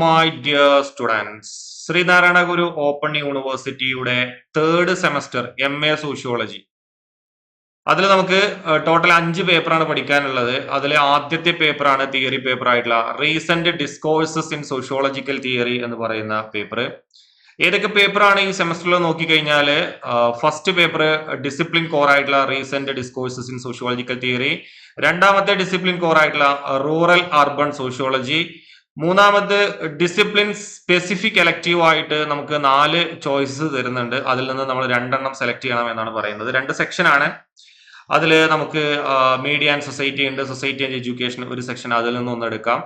My dear students Sreenarayana Guru open യൂണിവേഴ്സിറ്റിയുടെ third semester M A sociology അതിൽ നമുക്ക് total അഞ്ച് പേപ്പറാണ് പഠിക്കാനുള്ളത്. അതിൽ ആദ്യത്തെ പേപ്പറാണ് തിയറി പേപ്പർ ആയിട്ടുള്ള recent discourses in sociological theory എന്ന് പറയുന്ന പേപ്പർ ഏതൊക്കെ പേപ്പറാണ് ഈ സെമസ്റ്ററിൽ നോക്കിക്കഴിഞ്ഞാൽ ഫസ്റ്റ് പേപ്പർ ഡിസിപ്ലിൻ കോർ ആയിട്ടുള്ള recent discourses in sociological theory രണ്ടാമത്തെ ഡിസിപ്ലിൻ കോർ ആയിട്ടുള്ള റൂറൽ അർബൺ സോഷ്യോളജി മൂന്നാമത് ഡിസിപ്ലിൻ സ്പെസിഫിക് എലക്റ്റീവ് ആയിട്ട് നമുക്ക് നാല് ചോയ്സസ് തരുന്നുണ്ട്. അതിൽ നിന്ന് നമ്മൾ രണ്ടെണ്ണം സെലക്ട് ചെയ്യണം എന്നാണ് പറയുന്നത്. രണ്ട് സെക്ഷൻ ആണ്. അതിൽ നമുക്ക് മീഡിയ ആൻഡ് സൊസൈറ്റി ഉണ്ട്. സൊസൈറ്റി ആൻഡ് എഡ്യൂക്കേഷൻ ഒരു സെക്ഷൻ അതിൽ നിന്ന് ഒന്ന് എടുക്കാം.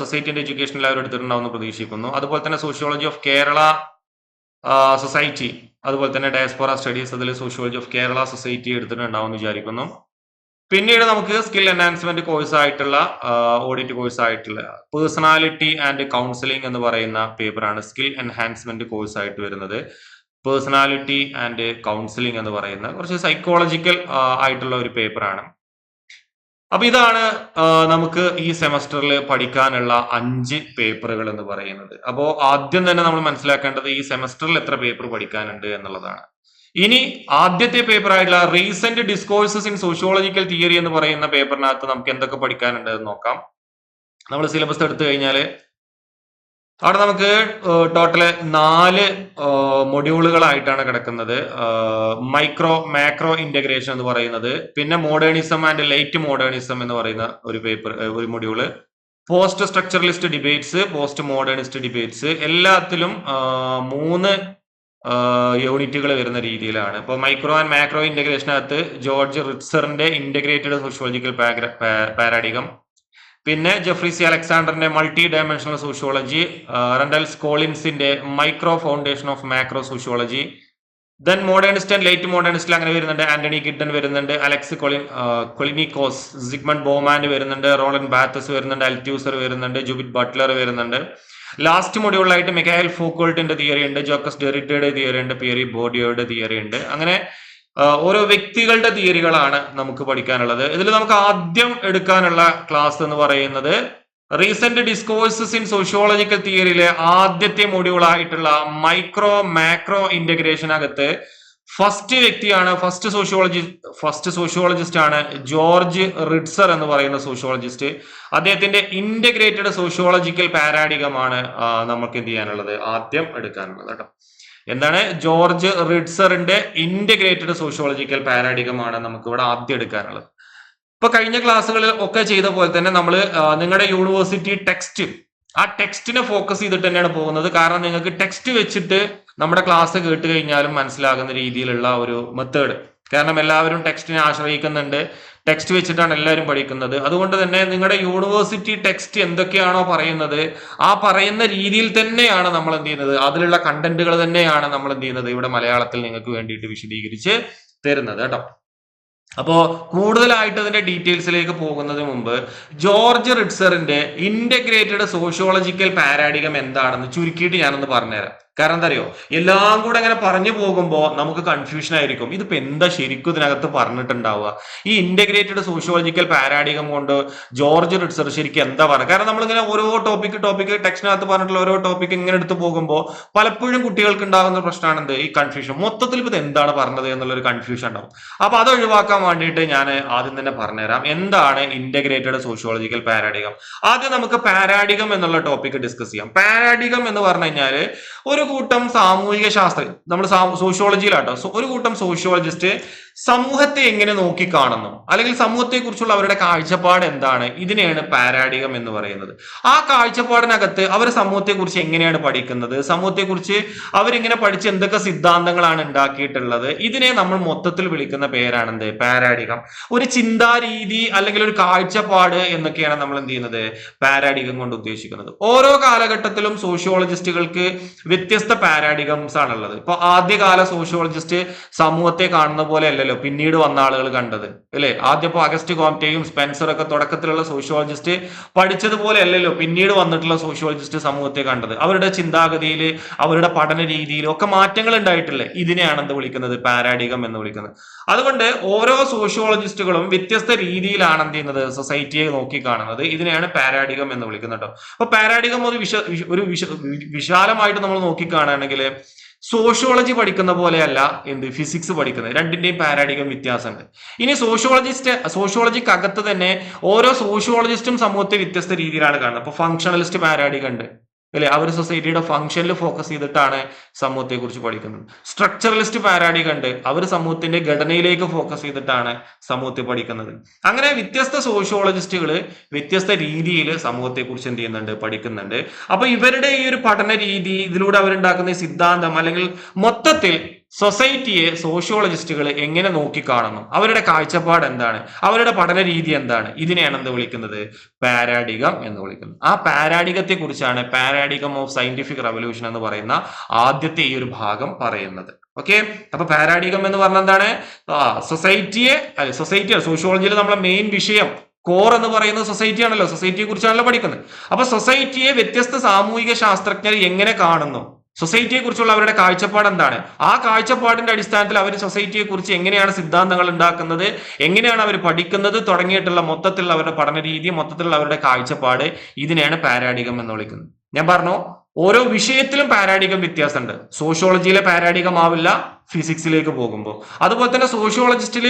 സൊസൈറ്റി ആൻഡ് എഡ്യൂക്കേഷൻ എല്ലാവരും എടുത്തിട്ടുണ്ടാവുമെന്ന് പ്രതീക്ഷിക്കുന്നു. അതുപോലെ തന്നെ സോഷ്യോളജി ഓഫ് കേരള സൊസൈറ്റി അതുപോലെ തന്നെ ഡയസ്പോറ സ്റ്റഡീസ് അതിൽ സോഷ്യോളജി ഓഫ് കേരള സൊസൈറ്റി എടുത്തിട്ടുണ്ടാവും എന്ന് വിചാരിക്കുന്നു. പിന്നീട് നമുക്ക് സ്കിൽ എൻഹാൻസ്മെന്റ് കോഴ്സ് ആയിട്ടുള്ള ഓഡിറ്റ് കോഴ്സ് ആയിട്ടുള്ള പേഴ്സണാലിറ്റി ആൻഡ് കൗൺസിലിംഗ് എന്ന് പറയുന്ന പേപ്പറാണ് സ്കിൽ എൻഹാൻസ്മെന്റ് കോഴ്സ് ആയിട്ട് വരുന്നത്. പേഴ്സണാലിറ്റി ആൻഡ് കൗൺസിലിംഗ് എന്ന് പറയുന്ന കുറച്ച് സൈക്കോളജിക്കൽ ആയിട്ടുള്ള ഒരു പേപ്പറാണ് അപ്പൊ ഇതാണ് നമുക്ക് ഈ സെമസ്റ്ററിൽ പഠിക്കാനുള്ള അഞ്ച് പേപ്പറുകൾ എന്ന് പറയുന്നത്. അപ്പോൾ ആദ്യം തന്നെ നമ്മൾ മനസ്സിലാക്കേണ്ടത് ഈ സെമസ്റ്ററിൽ എത്ര പേപ്പർ പഠിക്കാനുണ്ട് എന്നുള്ളതാണ്. ഇനി ആദ്യത്തെ പേപ്പർ ആയിട്ടുള്ള recent discourses in sociological theory എന്ന് പറയുന്ന പേപ്പറിനകത്ത് നമുക്ക് എന്തൊക്കെ പഠിക്കാനുണ്ട് എന്ന് നോക്കാം. നമ്മൾ സിലബസ് എടുത്തു കഴിഞ്ഞാൽ അവിടെ നമുക്ക് ടോട്ടൽ നാല് മൊഡ്യൂളുകളായിട്ടാണ് കിടക്കുന്നത്. മൈക്രോ മാക്രോ ഇന്റഗ്രേഷൻ എന്ന് പറയുന്നത്. പിന്നെ മോഡേണിസം ആൻഡ് ലൈറ്റ് മോഡേണിസം എന്ന് പറയുന്ന ഒരു പേപ്പർ ഒരു module post structuralist debates post modernist debates എല്ലാത്തിലും മൂന്ന് യൂണിറ്റുകൾ വരുന്ന രീതിയിലാണ്. ഇപ്പോൾ മൈക്രോ ആൻഡ് മാക്രോ ഇന്റഗ്രേഷനകത്ത് ജോർജ് റിറ്റ്സറിന്റെ ഇന്റഗ്രേറ്റഡ് സോഷ്യോളജിക്കൽ പാരാഡിഗം പിന്നെ ജെഫ്രിസി അലക്സാണ്ടറിന്റെ multi dimensional sociology റണ്ടൽസ് കോളിൻസിന്റെ micro foundation of macro sociology then modernist and late മോഡേണിസ്റ്റിൽ അങ്ങനെ വരുന്നുണ്ട്. ആന്റണി കിഡൻ വരുന്നുണ്ട്. Alex Colin Callinicos Zygmunt Bauman വരുന്നുണ്ട്. റോളൻ ബാത്തസ് വരുന്നുണ്ട്. അൽറ്റ്യൂസർ വരുന്നുണ്ട്. ജുബിറ്റ് ബട്ട്ലർ വരുന്നുണ്ട്. ലാസ്റ്റ് മൊഡ്യൂളായിട്ട് മിക്കായൽ ഫൂക്കോൾട്ടിന്റെ തിയറി ഉണ്ട് ജോക്കസ് ഡെറിറ്റയുടെ തിയറി ഉണ്ട് പിയറി ബോഡിയോയുടെ തിയറി ഉണ്ട്. അങ്ങനെ ഓരോ വ്യക്തികളുടെ തിയറികളാണ് നമുക്ക് പഠിക്കാനുള്ളത്. ഇതിൽ നമുക്ക് ആദ്യം എടുക്കാനുള്ള ക്ലാസ് എന്ന് പറയുന്നത് റീസെന്റ് ഡിസ്കോഴ്സസ് ഇൻ സോഷ്യോളജിക്കൽ തിയറിയിലെ ആദ്യത്തെ മൊഡ്യൂൾ ആയിട്ടുള്ള മൈക്രോ മാക്രോ ഇന്റഗ്രേഷനകത്ത് ഫസ്റ്റ് വ്യക്തിയാണ് ഫസ്റ്റ് സോഷ്യോളജി ഫസ്റ്റ് സോഷ്യോളജിസ്റ്റ് ആണ് ജോർജ് റിഡ്സർ എന്ന് പറയുന്ന സോഷ്യോളജിസ്റ്റ് അദ്ദേഹത്തിന്റെ ഇന്റഗ്രേറ്റഡ് സോഷ്യോളജിക്കൽ പാരാഡികമാണ് നമുക്ക് എന്ത് ചെയ്യാനുള്ളത്? ആദ്യം എടുക്കാനുള്ളത് കേട്ടോ. എന്താണ്? ജോർജ് റിഡ്സറിന്റെ ഇന്റഗ്രേറ്റഡ് സോഷ്യോളജിക്കൽ പാരാഡികമാണ് നമുക്ക് ഇവിടെ ആദ്യം എടുക്കാനുള്ളത്. ഇപ്പൊ കഴിഞ്ഞ ക്ലാസ്സുകളിൽ ഒക്കെ ചെയ്ത പോലെ തന്നെ നമ്മൾ നിങ്ങളുടെ യൂണിവേഴ്സിറ്റി ടെക്സ്റ്റ് ആ ടെക്സ്റ്റിനെ ഫോക്കസ് ചെയ്തിട്ട് തന്നെയാണ് പോകുന്നത്. കാരണം നിങ്ങൾക്ക് ടെക്സ്റ്റ് വെച്ചിട്ട് നമ്മുടെ ക്ലാസ് കേട്ട് കഴിഞ്ഞാലും മനസ്സിലാകുന്ന രീതിയിലുള്ള ഒരു മെത്തേഡ് കാരണം എല്ലാവരും ടെക്സ്റ്റിനെ ആശ്രയിക്കുന്നുണ്ട്. ടെക്സ്റ്റ് വെച്ചിട്ടാണ് എല്ലാവരും പഠിക്കുന്നത്. അതുകൊണ്ട് തന്നെ നിങ്ങളുടെ യൂണിവേഴ്സിറ്റി ടെക്സ്റ്റ് എന്തൊക്കെയാണോ പറയുന്നത് ആ പറയുന്ന രീതിയിൽ തന്നെയാണ് നമ്മൾ എന്ത് ചെയ്യുന്നത്? അതിലുള്ള കണ്ടന്റുകൾ തന്നെയാണ് നമ്മൾ എന്ത് ചെയ്യുന്നത് ഇവിടെ മലയാളത്തിൽ നിങ്ങൾക്ക് വേണ്ടിയിട്ട് വിശദീകരിച്ച് തരുന്നത് കേട്ടോ. അപ്പോ കൂടുതലായിട്ട് അതിന്റെ ഡീറ്റെയിൽസിലേക്ക് പോകുന്നതിന് മുമ്പ് ജോർജ് റിഡ്സറിന്റെ ഇന്റഗ്രേറ്റഡ് സോഷ്യോളജിക്കൽ പാരാഡിഗം എന്താണെന്ന് ചുരുക്കിയിട്ട് ഞാനൊന്ന് പറഞ്ഞുതരാം. കാരണം എന്താ അറിയോ എല്ലാം കൂടെ അങ്ങനെ പറഞ്ഞു പോകുമ്പോൾ നമുക്ക് കൺഫ്യൂഷൻ ആയിരിക്കും. ഇതിപ്പോ എന്താ ശരിക്കും ഇതിനകത്ത് പറഞ്ഞിട്ടുണ്ടാവുക? ഈ ഇന്റഗ്രേറ്റഡ് സോഷ്യോളജിക്കൽ പാരാഡികം കൊണ്ട് ജോർജ് റിട്സർ ശരിക്കും എന്താ പറയുക കാരണം നമ്മളിങ്ങനെ ഓരോ ടോപ്പിക് ടോപ്പിക് ടെക്സ്റ്റിനകത്ത് പറഞ്ഞിട്ടുള്ള ഓരോ ടോപ്പിക് ഇങ്ങനെ എടുത്തു പോകുമ്പോൾ പലപ്പോഴും കുട്ടികൾക്ക് ഉണ്ടാകുന്ന പ്രശ്നമാണ് എന്ത്? ഈ കൺഫ്യൂഷൻ മൊത്തത്തിൽ ഇത് എന്താണ് പറഞ്ഞത് എന്നുള്ളൊരു കൺഫ്യൂഷൻ ഉണ്ടാവും. അപ്പൊ അത് ഒഴിവാക്കാൻ വേണ്ടിയിട്ട് ഞാൻ ആദ്യം തന്നെ പറഞ്ഞുതരാം. എന്താണ് ഇന്റഗ്രേറ്റഡ് സോഷ്യോളജിക്കൽ പാരാഡികം ആദ്യം നമുക്ക് പാരാഡികം എന്നുള്ള ടോപ്പിക് ഡിസ്കസ് ചെയ്യാം. പാരാഡികം എന്ന് പറഞ്ഞു കഴിഞ്ഞാൽ ഒരു കൂട്ടം സാമൂഹിക ശാസ്ത്രജ്ഞ നമ്മൾ സോഷ്യോളജിയിലാട്ടോ ഒരു കൂട്ടം സോഷ്യോളജിസ്റ്റ് സമൂഹത്തെ എങ്ങനെ നോക്കിക്കാണുന്നു? അല്ലെങ്കിൽ സമൂഹത്തെക്കുറിച്ചുള്ള അവരുടെ കാഴ്ചപ്പാട് എന്താണ്? ഇതിനെയാണ് പാരാഡികം എന്ന് പറയുന്നത്. ആ കാഴ്ചപ്പാടിനകത്ത് അവർ സമൂഹത്തെക്കുറിച്ച് എങ്ങനെയാണ് പഠിക്കുന്നത്? സമൂഹത്തെക്കുറിച്ച് അവരിങ്ങനെ പഠിച്ച് എന്തൊക്കെ സിദ്ധാന്തങ്ങളാണ് ഉണ്ടാക്കിയിട്ടുള്ളത്? ഇതിനെ നമ്മൾ മൊത്തത്തിൽ വിളിക്കുന്ന പേരാണ് എന്ത് ഒരു ചിന്താരീതി അല്ലെങ്കിൽ ഒരു കാഴ്ചപ്പാട് എന്നൊക്കെയാണ് നമ്മൾ എന്ത് ചെയ്യുന്നത്? പാരാഡികം കൊണ്ട് ഉദ്ദേശിക്കുന്നത്. ഓരോ കാലഘട്ടത്തിലും സോഷ്യോളജിസ്റ്റുകൾക്ക് വ്യത്യസ്ത പാരാഡിഗംസ് ആണുള്ളത് ഇപ്പൊ ആദ്യകാല സോഷ്യോളജിസ്റ്റ് സമൂഹത്തെ കാണുന്ന പോലെ അല്ലല്ലോ. അല്ലല്ലോ പിന്നീട് വന്ന ആളുകൾ കണ്ടത് അല്ലേ? ആദ്യപ്പോ ഇപ്പൊ അഗസ്റ്റ് കോംറ്റയും സ്പെൻസർ ഒക്കെ തുടക്കത്തിലുള്ള സോഷ്യോളജിസ്റ്റ് പഠിച്ചതുപോലെ അല്ലല്ലോ പിന്നീട് വന്നിട്ടുള്ള സോഷ്യോളജിസ്റ്റ് സമൂഹത്തെ കണ്ടത്. അവരുടെ ചിന്താഗതിയിൽ അവരുടെ പഠന രീതിയിൽ ഒക്കെ മാറ്റങ്ങൾ ഉണ്ടായിട്ടില്ലേ? ഇതിനെയാണ് എന്ത് വിളിക്കുന്നത്? പാരാഡികം എന്ന് വിളിക്കുന്നത്. അതുകൊണ്ട് ഓരോ സോഷ്യോളജിസ്റ്റുകളും വ്യത്യസ്ത രീതിയിലാണ് എന്ത് ചെയ്യുന്നത്? സൊസൈറ്റിയെ നോക്കി കാണുന്നത്. ഇതിനെയാണ് പാരാഡികം എന്ന് വിളിക്കുന്നത് കേട്ടോ. അപ്പൊ പാരാഡികം ഒരു വിശ ഒരു വിശ വിശാലമായിട്ട് നമ്മൾ നോക്കി കാണുകയാണെങ്കിൽ സോഷ്യോളജി പഠിക്കുന്ന പോലെയല്ല എന്ത് ഫിസിക്സ് പഠിക്കുന്നത്. രണ്ടിന്റെയും പാരാഡികം വ്യത്യാസമുണ്ട് ഇനി സോഷ്യോളജിസ്റ്റ് സോഷ്യോളജിക്ക് അകത്ത് തന്നെ ഓരോ സോഷ്യോളജിസ്റ്റും സമൂഹത്തെ വ്യത്യസ്ത രീതിയിലാണ് കാണുന്നത്. അപ്പൊ ഫങ്ഷണലിസ്റ്റ് പാരാഡികം ഉണ്ട്. അല്ലെ? അവർ സൊസൈറ്റിയുടെ ഫംഗ്ഷനിൽ ഫോക്കസ് ചെയ്തിട്ടാണ് സമൂഹത്തെ കുറിച്ച് പഠിക്കുന്നത്. സ്ട്രക്ചറലിസ്റ്റ് പാരാഡി കണ്ട് അവർ സമൂഹത്തിന്റെ ഘടനയിലേക്ക് ഫോക്കസ് ചെയ്തിട്ടാണ് സമൂഹത്തെ പഠിക്കുന്നത്. അങ്ങനെ വ്യത്യസ്ത സോഷ്യോളജിസ്റ്റുകൾ വ്യത്യസ്ത രീതിയിൽ സമൂഹത്തെ കുറിച്ച് എന്ത് ചെയ്യുന്നുണ്ട്? പഠിക്കുന്നുണ്ട്. അപ്പൊ ഇവരുടെ ഈ ഒരു പഠന രീതി ഇതിലൂടെ അവരുണ്ടാക്കുന്ന സിദ്ധാന്തം അല്ലെങ്കിൽ മൊത്തത്തിൽ സൊസൈറ്റിയെ സോഷ്യോളജിസ്റ്റുകൾ എങ്ങനെ നോക്കിക്കാണുന്നു? അവരുടെ കാഴ്ചപ്പാട് എന്താണ്? അവരുടെ പഠന രീതി എന്താണ്? ഇതിനെയാണ് എന്ത് വിളിക്കുന്നത്? പാരാഡികം എന്ന് വിളിക്കുന്നത് ആ പാരാഡികത്തെ കുറിച്ചാണ് പാരാഡികം ഓഫ് സയന്റിഫിക് റവല്യൂഷൻ എന്ന് പറയുന്ന ആദ്യത്തെ ഈ ഒരു ഭാഗം പറയുന്നത്. ഓക്കെ? അപ്പൊ പാരാഡികം എന്ന് പറഞ്ഞ എന്താണ്? സൊസൈറ്റിയെ സൊസൈറ്റി സോഷ്യോളജിയിൽ നമ്മളെ മെയിൻ വിഷയം കോർ എന്ന് പറയുന്നത് സൊസൈറ്റി ആണല്ലോ. സൊസൈറ്റിയെ കുറിച്ചാണല്ലോ പഠിക്കുന്നത്. അപ്പൊ സൊസൈറ്റിയെ വ്യത്യസ്ത സാമൂഹിക ശാസ്ത്രജ്ഞർ എങ്ങനെ കാണുന്നു? സൊസൈറ്റിയെ കുറിച്ചുള്ള അവരുടെ കാഴ്ചപ്പാട് എന്താണ് ആ കാഴ്ചപ്പാടിന്റെ അടിസ്ഥാനത്തിൽ അവർ സൊസൈറ്റിയെ കുറിച്ച് എങ്ങനെയാണ് സിദ്ധാന്തങ്ങൾ ഉണ്ടാക്കുന്നത് എങ്ങനെയാണ് അവർ പഠിക്കുന്നത് തുടങ്ങിയിട്ടുള്ള മൊത്തത്തിലുള്ള അവരുടെ പഠന രീതി മൊത്തത്തിലുള്ള അവരുടെ കാഴ്ചപ്പാട് ഇതിനെയാണ് പാരാഡികം എന്ന് വിളിക്കുന്നത്. ഞാൻ പറഞ്ഞു ഓരോ വിഷയത്തിലും പാരാഡികം വ്യത്യാസമുണ്ട്. സോഷ്യോളജിയിലെ പാരാഡികം ആവില്ല ഫിസിക്സിലേക്ക് പോകുമ്പോൾ. അതുപോലെ തന്നെ സോഷ്യോളജിസ്റ്റിൽ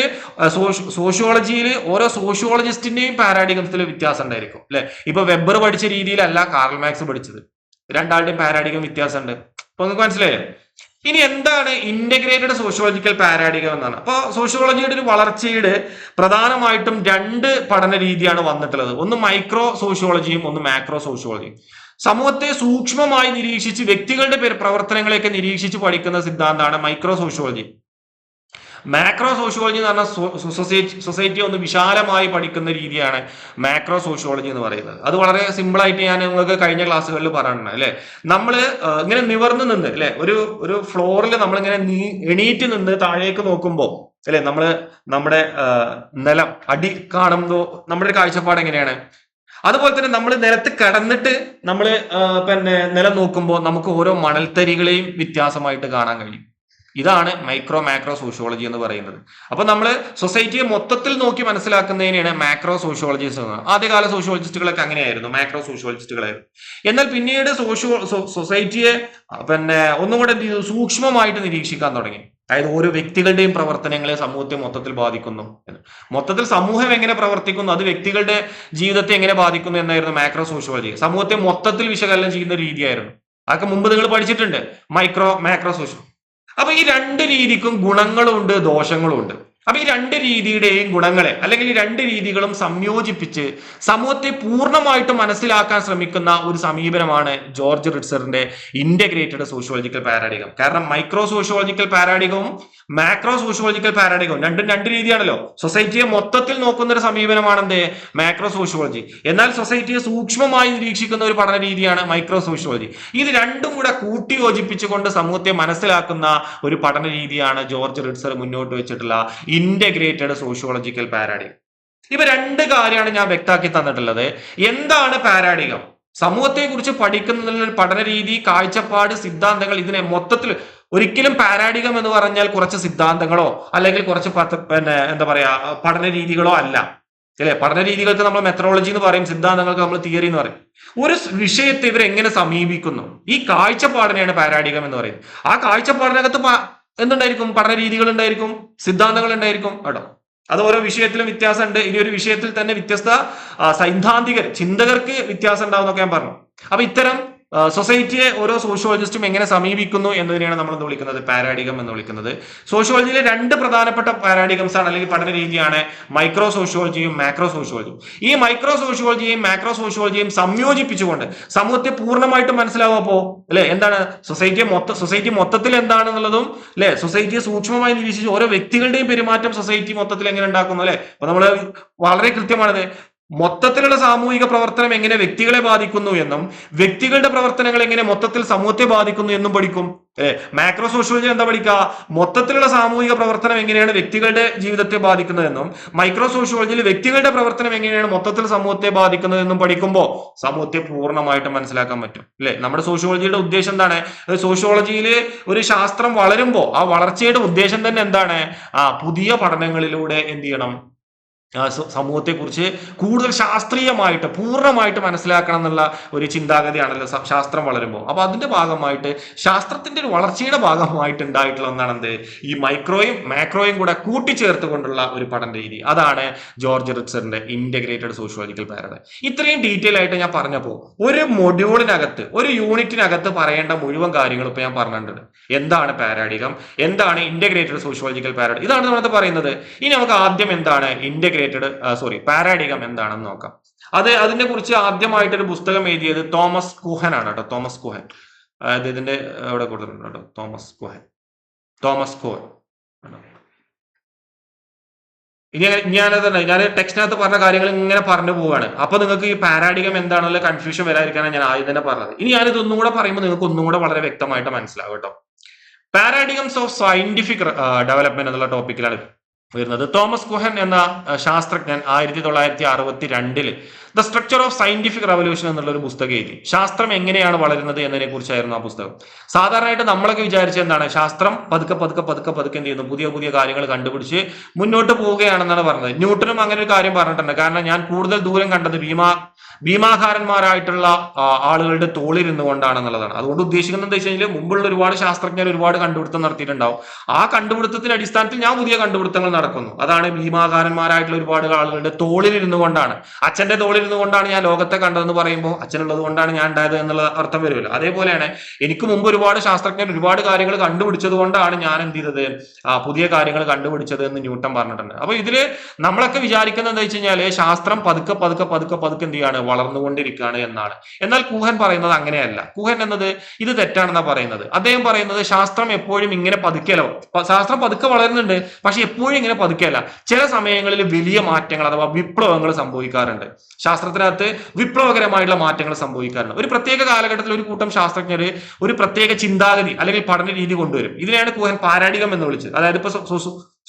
സോഷ്യോളജിയിൽ ഓരോ സോഷ്യോളജിസ്റ്റിന്റെയും പാരാഡികത്തിൽ വ്യത്യാസം ഉണ്ടായിരിക്കും അല്ലെ? ഇപ്പൊ വെബർ പഠിച്ച രീതിയിലല്ല കാർൽ മാക്സ് പഠിച്ചത്. രണ്ടാളുടെയും പാരാഡികം വ്യത്യാസമുണ്ട്. അപ്പൊ നിങ്ങൾക്ക് മനസ്സിലായില്ലേ ഇനി എന്താണ് ഇന്റഗ്രേറ്റഡ് സോഷ്യോളജിക്കൽ പാരാഡികം എന്നാണ്. അപ്പോൾ സോഷ്യോളജിയുടെ ഒരു വളർച്ചയുടെ പ്രധാനമായിട്ടും രണ്ട് പഠന രീതിയാണ് വന്നിട്ടുള്ളത്. ഒന്ന് മൈക്രോ സോഷ്യോളജിയും ഒന്ന് മാക്രോ സോഷ്യോളജിയും സമൂഹത്തെ സൂക്ഷ്മമായി നിരീക്ഷിച്ച് വ്യക്തികളുടെ പേര് പ്രവർത്തനങ്ങളെയൊക്കെ നിരീക്ഷിച്ച് പഠിക്കുന്ന സിദ്ധാന്തമാണ് മൈക്രോ സോഷ്യോളജി മാക്രോ സോഷ്യോളജി എന്ന് പറഞ്ഞാൽ സൊസൈറ്റി സൊസൈറ്റി ഒന്ന് വിശാലമായി പഠിക്കുന്ന രീതിയാണ് മാക്രോ സോഷ്യോളജി എന്ന് പറയുന്നത്. അത് വളരെ സിമ്പിളായിട്ട് ഞാൻ നിങ്ങൾക്ക് കഴിഞ്ഞ ക്ലാസ്സുകളിൽ പറയണം അല്ലെ? നമ്മൾ ഇങ്ങനെ നിവർന്ന് നിന്ന് അല്ലെ? ഒരു ഒരു ഫ്ലോറിൽ നമ്മളിങ്ങനെ നീ എണീറ്റ് നിന്ന് താഴേക്ക് നോക്കുമ്പോൾ അല്ലെ? നമ്മൾ നമ്മുടെ നിലം അടി കാണുമ്പോൾ നമ്മുടെ കാഴ്ചപ്പാട് എങ്ങനെയാണ്? അതുപോലെ തന്നെ നമ്മൾ നിലത്ത് കടന്നിട്ട് നമ്മൾ പിന്നെ നിലം നോക്കുമ്പോൾ നമുക്ക് ഓരോ മണൽത്തരികളെയും വ്യത്യാസമായിട്ട് കാണാൻ കഴിയും. ഇതാണ് മൈക്രോ മാക്രോ സോഷ്യോളജി എന്ന് പറയുന്നത്. അപ്പൊ നമ്മൾ സൊസൈറ്റിയെ മൊത്തത്തിൽ നോക്കി മനസ്സിലാക്കുന്നതിനെയാണ് മാക്രോ സോഷ്യോളജീസ് എന്ന്. ആദ്യകാല സോഷ്യോളജിസ്റ്റുകളൊക്കെ അങ്ങനെയായിരുന്നു മാക്രോ സോഷ്യോളജിസ്റ്റുകളായിരുന്നു. എന്നാൽ പിന്നീട് സോഷ്യോ സൊസൈറ്റിയെ പിന്നെ ഒന്നും കൂടെ സൂക്ഷ്മമായിട്ട് നിരീക്ഷിക്കാൻ തുടങ്ങി. അതായത് ഓരോ വ്യക്തികളുടെയും പ്രവർത്തനങ്ങളെ സമൂഹത്തെ മൊത്തത്തിൽ ബാധിക്കുന്നു. മൊത്തത്തിൽ സമൂഹം എങ്ങനെ പ്രവർത്തിക്കുന്നു? അത് വ്യക്തികളുടെ ജീവിതത്തെ എങ്ങനെ ബാധിക്കുന്നു എന്നായിരുന്നു മാക്രോ സോഷ്യോളജി. സമൂഹത്തെ മൊത്തത്തിൽ വിശകലനം ചെയ്യുന്ന രീതിയായിരുന്നു. അതൊക്കെ മുമ്പ് നിങ്ങൾ പഠിച്ചിട്ടുണ്ട്. മൈക്രോ മാക്രോ സോഷ്യോ അപ്പൊ ഈ രണ്ട് രീതിക്കും ഗുണങ്ങളുണ്ട് ഉണ്ട് ദോഷങ്ങളും ഉണ്ട് അപ്പൊ ഈ രണ്ട് രീതിയുടെയും ഗുണങ്ങളെ അല്ലെങ്കിൽ ഈ രണ്ട് രീതികളും സംയോജിപ്പിച്ച് സമൂഹത്തെ പൂർണമായിട്ട് മനസ്സിലാക്കാൻ ശ്രമിക്കുന്ന ഒരു സമീപനമാണ് ജോർജ് റിഡ്സറിന്റെ ഇന്റഗ്രേറ്റഡ് സോഷ്യോളജിക്കൽ പാരാഡിഗം കാരണം മൈക്രോ സോഷ്യോളജിക്കൽ പാരാഡികവും മാക്രോ സോഷ്യോളജിക്കൽ പാരാഡികവും രണ്ടും രണ്ട് രീതിയാണല്ലോ. സൊസൈറ്റിയെ മൊത്തത്തിൽ നോക്കുന്ന ഒരു സമീപനമാണ് എന്ത് മാക്രോ സോഷ്യോളജി എന്നാൽ സൊസൈറ്റിയെ സൂക്ഷ്മമായി നിരീക്ഷിക്കുന്ന ഒരു പഠന രീതിയാണ് മൈക്രോ സോഷ്യോളജി ഇത് രണ്ടും കൂടെ കൂട്ടി യോജിപ്പിച്ചുകൊണ്ട് സമൂഹത്തെ മനസ്സിലാക്കുന്ന ഒരു പഠന രീതിയാണ് ജോർജ് റിഡ്സർ മുന്നോട്ട് വെച്ചിട്ടുള്ള ഇന്റഗ്രേറ്റഡ് സോഷ്യോളജിക്കൽ പാരാഡിഗം ഇവ രണ്ട് കാര്യമാണ് ഞാൻ വ്യക്താക്കി തന്നിട്ടുള്ളത്. എന്താണ് പാരാഡിഗം? സമൂഹത്തെ കുറിച്ച് പഠിക്കുന്നതിനുള്ള പഠന രീതി കാഴ്ചപ്പാട് സിദ്ധാന്തങ്ങൾ ഇതിനെ മൊത്തത്തിൽ ഒരിക്കലും പാരാഡിഗം എന്ന് പറഞ്ഞാൽ കുറച്ച് സിദ്ധാന്തങ്ങളോ അല്ലെങ്കിൽ കുറച്ച് പിന്നെ എന്താ പറയാ പഠന രീതികളോ അല്ല. അല്ലെ? പഠന രീതികൾക്ക് നമ്മൾ മെത്തഡോളജി എന്ന് പറയും സിദ്ധാന്തങ്ങൾക്ക് നമ്മൾ തിയറി എന്ന് പറയും. ഒരു വിഷയത്തെ ഇവർ എങ്ങനെ സമീപിക്കുന്നു? ഈ കാഴ്ചപ്പാടിനെയാണ് പാരാഡിഗം എന്ന് പറയുന്നത്. ആ കാഴ്ചപ്പാടിനകത്ത് എന്തുണ്ടായിരിക്കും? പഠന രീതികൾ ഉണ്ടായിരിക്കും സിദ്ധാന്തങ്ങൾ ഉണ്ടായിരിക്കും. കേട്ടോ? അത് ഓരോ വിഷയത്തിലും വ്യത്യാസമുണ്ട്. ഇനി ഒരു വിഷയത്തിൽ തന്നെ വ്യത്യസ്ത സൈദ്ധാന്തിക സൈദ്ധാന്തികർ ചിന്തകർക്ക് വ്യത്യാസം ഉണ്ടാവും എന്നൊക്കെ ഞാൻ പറഞ്ഞു. അപ്പൊ ഇത്തരം സൊസൈറ്റിയെ ഓരോ സോഷ്യോളജിസ്റ്റും എങ്ങനെ സമീപിക്കുന്നു എന്നതിനെയാണ് നമ്മൾ എന്ത് വിളിക്കുന്നത് പാരാഡിഗം എന്ന് വിളിക്കുന്നത്. സോഷ്യോളജിയിലെ രണ്ട് പ്രധാനപ്പെട്ട പാരാഡിഗംസ് ആണ് അല്ലെങ്കിൽ പഠന രീതിയാണ് മൈക്രോ സോഷ്യോളജിയും മാക്രോ സോഷ്യോളജിയും ഈ മൈക്രോ സോഷ്യോളജിയും മാക്രോ സോഷ്യോളജിയും സംയോജിപ്പിച്ചുകൊണ്ട് സമൂഹത്തെ പൂർണമായിട്ട് മനസ്സിലാവുമ്പോ അല്ലെ? എന്താണ്? സൊസൈറ്റിയെ മൊത്ത സൊസൈറ്റി മൊത്തത്തിൽ എന്താണെന്നുള്ളതും അല്ലെ? സൊസൈറ്റിയെ സൂക്ഷ്മമായി നിരീക്ഷിച്ച് ഓരോ വ്യക്തികളുടെയും പെരുമാറ്റം സൊസൈറ്റി മൊത്തത്തിൽ എങ്ങനെ ഉണ്ടാക്കുന്നു അല്ലെ? അപ്പൊ നമ്മൾ വളരെ കൃത്യമാണത്. മൊത്തത്തിലുള്ള സാമൂഹിക പ്രവർത്തനം എങ്ങനെ വ്യക്തികളെ ബാധിക്കുന്നു എന്നും വ്യക്തികളുടെ പ്രവർത്തനങ്ങൾ എങ്ങനെ മൊത്തത്തിൽ സമൂഹത്തെ ബാധിക്കുന്നു എന്നും പഠിക്കും. അല്ലെ മാക്രോ സോഷ്യോളജി എന്താ പഠിക്കുക മൊത്തത്തിലുള്ള സാമൂഹിക പ്രവർത്തനം എങ്ങനെയാണ് വ്യക്തികളുടെ ജീവിതത്തെ ബാധിക്കുന്നതെന്നും മൈക്രോ സോഷ്യോളജിയിൽ വ്യക്തികളുടെ പ്രവർത്തനം എങ്ങനെയാണ് മൊത്തത്തിൽ സമൂഹത്തെ ബാധിക്കുന്നതെന്നും പഠിക്കുമ്പോൾ സമൂഹത്തെ പൂർണമായിട്ട് മനസ്സിലാക്കാൻ പറ്റും. അല്ലെ നമ്മുടെ സോഷ്യോളജിയുടെ ഉദ്ദേശം എന്താണ്? സോഷ്യോളജിയിൽ ഒരു ശാസ്ത്രം വളരുമ്പോൾ ആ വളർച്ചയുടെ ഉദ്ദേശം തന്നെ എന്താണ്? ആ പുതിയ പഠനങ്ങളിലൂടെ എന്ത് ചെയ്യണം? സമൂഹത്തെക്കുറിച്ച് കൂടുതൽ ശാസ്ത്രീയമായിട്ട് പൂർണമായിട്ട് മനസ്സിലാക്കണം എന്നുള്ള ഒരു ചിന്താഗതിയാണല്ലോ ശാസ്ത്രം വളരുമ്പോൾ. അപ്പൊ അതിന്റെ ഭാഗമായിട്ട് ശാസ്ത്രത്തിന്റെ ഒരു വളർച്ചയുടെ ഭാഗമായിട്ട് ഉണ്ടായിട്ടുള്ള ഒന്നാണ് എന്ത് ഈ മൈക്രോയും മാക്രോയും കൂടെ കൂട്ടിച്ചേർത്തുകൊണ്ടുള്ള ഒരു പഠന രീതി. അതാണ് ജോർജ് റിറ്റ്സറിന്റെ ഇന്റഗ്രേറ്റഡ് സോഷ്യോളജിക്കൽ പാരഡൈം ഇത്രയും ഡീറ്റെയിൽ ആയിട്ട് ഞാൻ പറഞ്ഞപ്പോൾ ഒരു മൊഡ്യൂളിനകത്ത് ഒരു യൂണിറ്റിനകത്ത് പറയേണ്ട മുഴുവൻ കാര്യങ്ങളും ഇപ്പൊ ഞാൻ പറഞ്ഞിട്ടുണ്ട്. എന്താണ് പാരാഡികം എന്താണ് ഇന്റഗ്രേറ്റഡ് സോഷ്യോളജിക്കൽ പാരഡൈം ഇതാണ് നമ്മളത് പറയുന്നത്. ഇനി നമുക്ക് ആദ്യം എന്താണ് ഇന്റഗ്രേറ്റഡ് സോറി പാരാഡിഗം എന്താണെന്ന് നോക്കാം. അത് അതിനെ കുറിച്ച് ആദ്യമായിട്ട് ഒരു പുസ്തകം എഴുതിയത് തോമസ് കുഹൻ ആണ് കേട്ടോ തോമസ് കുഹൻ. ഇതിന്റെ അവിടെ കൊടുത്തിട്ടുണ്ട് കേട്ടോ തോമസ് കുഹൻ. തോമസ് കുഹൻ. ഇനി ഞാൻ- ഞാനത് തന്നെ ഞാൻ ടെക്സ്റ്റിനകത്ത് പറഞ്ഞ കാര്യങ്ങൾ ഇങ്ങനെ പറഞ്ഞു പോവുകയാണ്. അപ്പൊ നിങ്ങൾക്ക് ഈ പാരാഡിഗം എന്താണല്ലോ കൺഫ്യൂഷൻ വരാതിരിക്കാനാണ് ഞാൻ ആദ്യം തന്നെ പറഞ്ഞത്. ഇനി ഞാനിത് ഒന്നും കൂടെ പറയുമ്പോൾ നിങ്ങൾക്ക് ഒന്നും കൂടെ വളരെ വ്യക്തമായിട്ട് മനസ്സിലാവും കേട്ടോ. പാരാഡിഗംസ് ഓഫ് സയന്റിഫിക് ഡെവലപ്മെന്റ് എന്നുള്ള ടോപ്പിക്കിലാണ് വരുന്നത് തോമസ് കുഹൻ എന്ന ശാസ്ത്രജ്ഞൻ ആയിരത്തി തൊള്ളായിരത്തി അറുപത്തി രണ്ടിൽ the structure of scientific revolution എന്നുള്ള ഒരു പുസ്തകം എഴുതി. ശാസ്ത്രം എങ്ങനെയാണ് വളരുന്നത് എന്നതിനെ കുറിച്ചായിരുന്നു ആ പുസ്തകം. സാധാരണയായിട്ട് നമ്മളൊക്കെ വിചാരിച്ച എന്താണ്? ശാസ്ത്രം പതുക്കെ പതുക്കെ പതുക്കെ പതുക്കെ എന്ത് ചെയ്യുന്നു? പുതിയ പുതിയ കാര്യങ്ങൾ കണ്ടുപിടിച്ച് മുന്നോട്ട് പോവുകയാണെന്നാണ് പറഞ്ഞത്. ന്യൂട്ടനും അങ്ങനെ ഒരു കാര്യം പറഞ്ഞിട്ടുണ്ട്. കാരണം ഞാൻ കൂടുതൽ ദൂരം കണ്ടത് ഭീമാ ഭീമാകാരന്മാരായിട്ടുള്ള ആളുകളുടെ തോളിരുന്നു കൊണ്ടാണെന്നുള്ളതാണ്. അതുകൊണ്ട് ഉദ്ദേശിക്കുന്നത് എന്താ വെച്ച് കഴിഞ്ഞാൽ മുമ്പുള്ള ഒരുപാട് ശാസ്ത്രജ്ഞർ ഒരുപാട് കണ്ടുപിടുത്തം നടത്തിയിട്ടുണ്ടാവും. ആ കണ്ടുപിടുത്തത്തിന്റെ അടിസ്ഥാനത്തിൽ ഞാൻ പുതിയ കണ്ടുപിടുത്തങ്ങൾ നടക്കുന്നു. അതാണ് ഭീമാകാരന്മാരായിട്ടുള്ള ഒരുപാട് ആളുകളുടെ തോളിലിരുന്നു കൊണ്ടാണ്. അച്ഛന്റെ തോളിലിരുന്നു കൊണ്ടാണ് ഞാൻ ലോകത്തെ കണ്ടതെന്ന് പറയുമ്പോൾ അച്ഛനുള്ളത് കൊണ്ടാണ് ഞാൻ ഉണ്ടായത് എന്നുള്ള അർത്ഥം വരുമല്ലോ അതേപോലെയാണ് എനിക്ക് മുമ്പ് ഒരുപാട് ശാസ്ത്രജ്ഞർ ഒരുപാട് കാര്യങ്ങൾ കണ്ടുപിടിച്ചത് കൊണ്ടാണ് ഞാൻ എന്ത് ചെയ്തത്? പുതിയ കാര്യങ്ങൾ കണ്ടുപിടിച്ചത് എന്ന് ന്യൂട്ടൻ പറഞ്ഞിട്ടുണ്ട്. അപ്പൊ ഇതിൽ നമ്മളൊക്കെ വിചാരിക്കുന്നത് എന്താ വെച്ച് കഴിഞ്ഞാൽ ശാസ്ത്രം പതുക്കെ പതുക്കെ പതുക്കെ പതുക്കെ എന്ത് ചെയ്യാണ് വളർന്നുകൊണ്ടിരിക്കുകയാണ് എന്നാണ്. എന്നാൽ കുഹൻ പറയുന്നത് അങ്ങനെയല്ല. കുഹൻ എന്നത് ഇത് തെറ്റാണെന്നാ പറയുന്നത്. അദ്ദേഹം പറയുന്നത് ശാസ്ത്രം എപ്പോഴും ഇങ്ങനെ പതുക്കെയല്ല. ശാസ്ത്രം പതുക്കെ വളരുന്നുണ്ട് പക്ഷെ എപ്പോഴും ഇങ്ങനെ പതുക്കെയല്ല. ചില സമയങ്ങളിൽ വലിയ മാറ്റങ്ങൾ അഥവാ വിപ്ലവങ്ങൾ സംഭവിക്കാറുണ്ട്. ശാസ്ത്രത്തിനകത്ത് വിപ്ലവകരമായിട്ടുള്ള മാറ്റങ്ങൾ സംഭവിക്കാറുണ്ട്. ഒരു പ്രത്യേക കാലഘട്ടത്തിൽ ഒരു കൂട്ടം ശാസ്ത്രജ്ഞർ ഒരു പ്രത്യേക ചിന്താഗതി അല്ലെങ്കിൽ പഠന രീതി കൊണ്ടുവരും. ഇതിനെയാണ് കുഹൻ പാരാടികം എന്ന് വിളിച്ചത്. അതായത് ഇപ്പൊ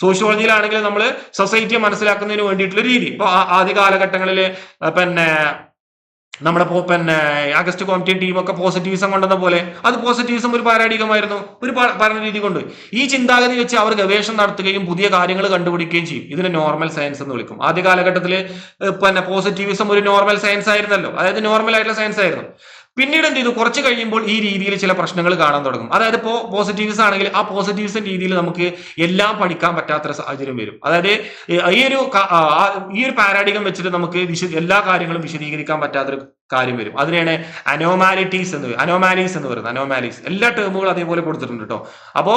സോഷ്യോളജിയിലാണെങ്കിൽ നമ്മൾ സൊസൈറ്റിയെ മനസ്സിലാക്കുന്നതിന് വേണ്ടിയിട്ടുള്ള രീതി. ഇപ്പൊ ആദ്യ കാലഘട്ടങ്ങളിൽ പിന്നെ നമ്മുടെ പിന്നെ അഗസ്റ്റ് കോമിറ്റി ടീമൊക്കെ പോസിറ്റീവിസം കൊണ്ടുവന്ന പോലെ അത് പോസിറ്റീവിസം ഒരു പാരാടികമായിരുന്നു ഒരു പറഞ്ഞ രീതി കൊണ്ട്. ഈ ചിന്താഗതി വെച്ച് അവർ ഗവേഷണം നടത്തുകയും പുതിയ കാര്യങ്ങൾ കണ്ടുപിടിക്കുകയും ചെയ്യും. ഇതിനെ നോർമൽ സയൻസ് എന്ന് വിളിക്കും. ആദ്യ കാലഘട്ടത്തിൽ പിന്നെ പോസിറ്റീവിസം ഒരു നോർമൽ സയൻസ് ആയിരുന്നല്ലോ. അതായത് നോർമൽ ആയിട്ടുള്ള സയൻസ് ആയിരുന്നു. പിന്നീട് എന്ത് ചെയ്തു? കുറച്ച് കഴിയുമ്പോൾ ഈ രീതിയിൽ ചില പ്രശ്നങ്ങൾ കാണാൻ തുടങ്ങും. അതായത് ഇപ്പോൾ പോസിറ്റീവ്സ് ആണെങ്കിൽ ആ പോസിറ്റീവ്സ് രീതിയിൽ നമുക്ക് എല്ലാം പഠിക്കാൻ പറ്റാത്ത സാഹചര്യം വരും. അതായത് ഈ ഒരു ഈ ഒരു പാരാഡികം വെച്ചിട്ട് നമുക്ക് എല്ലാ കാര്യങ്ങളും വിശദീകരിക്കാൻ പറ്റാത്തൊരു കാര്യം വരും. അതിനെയാണ് അനോമാലിറ്റീസ് എന്ന് അനോമാലീസ് എന്ന് പറയുന്നത്. അനോമാലീസ് എല്ലാ ടേമുകളും അതേപോലെ കൊടുത്തിട്ടുണ്ട് കേട്ടോ അപ്പോ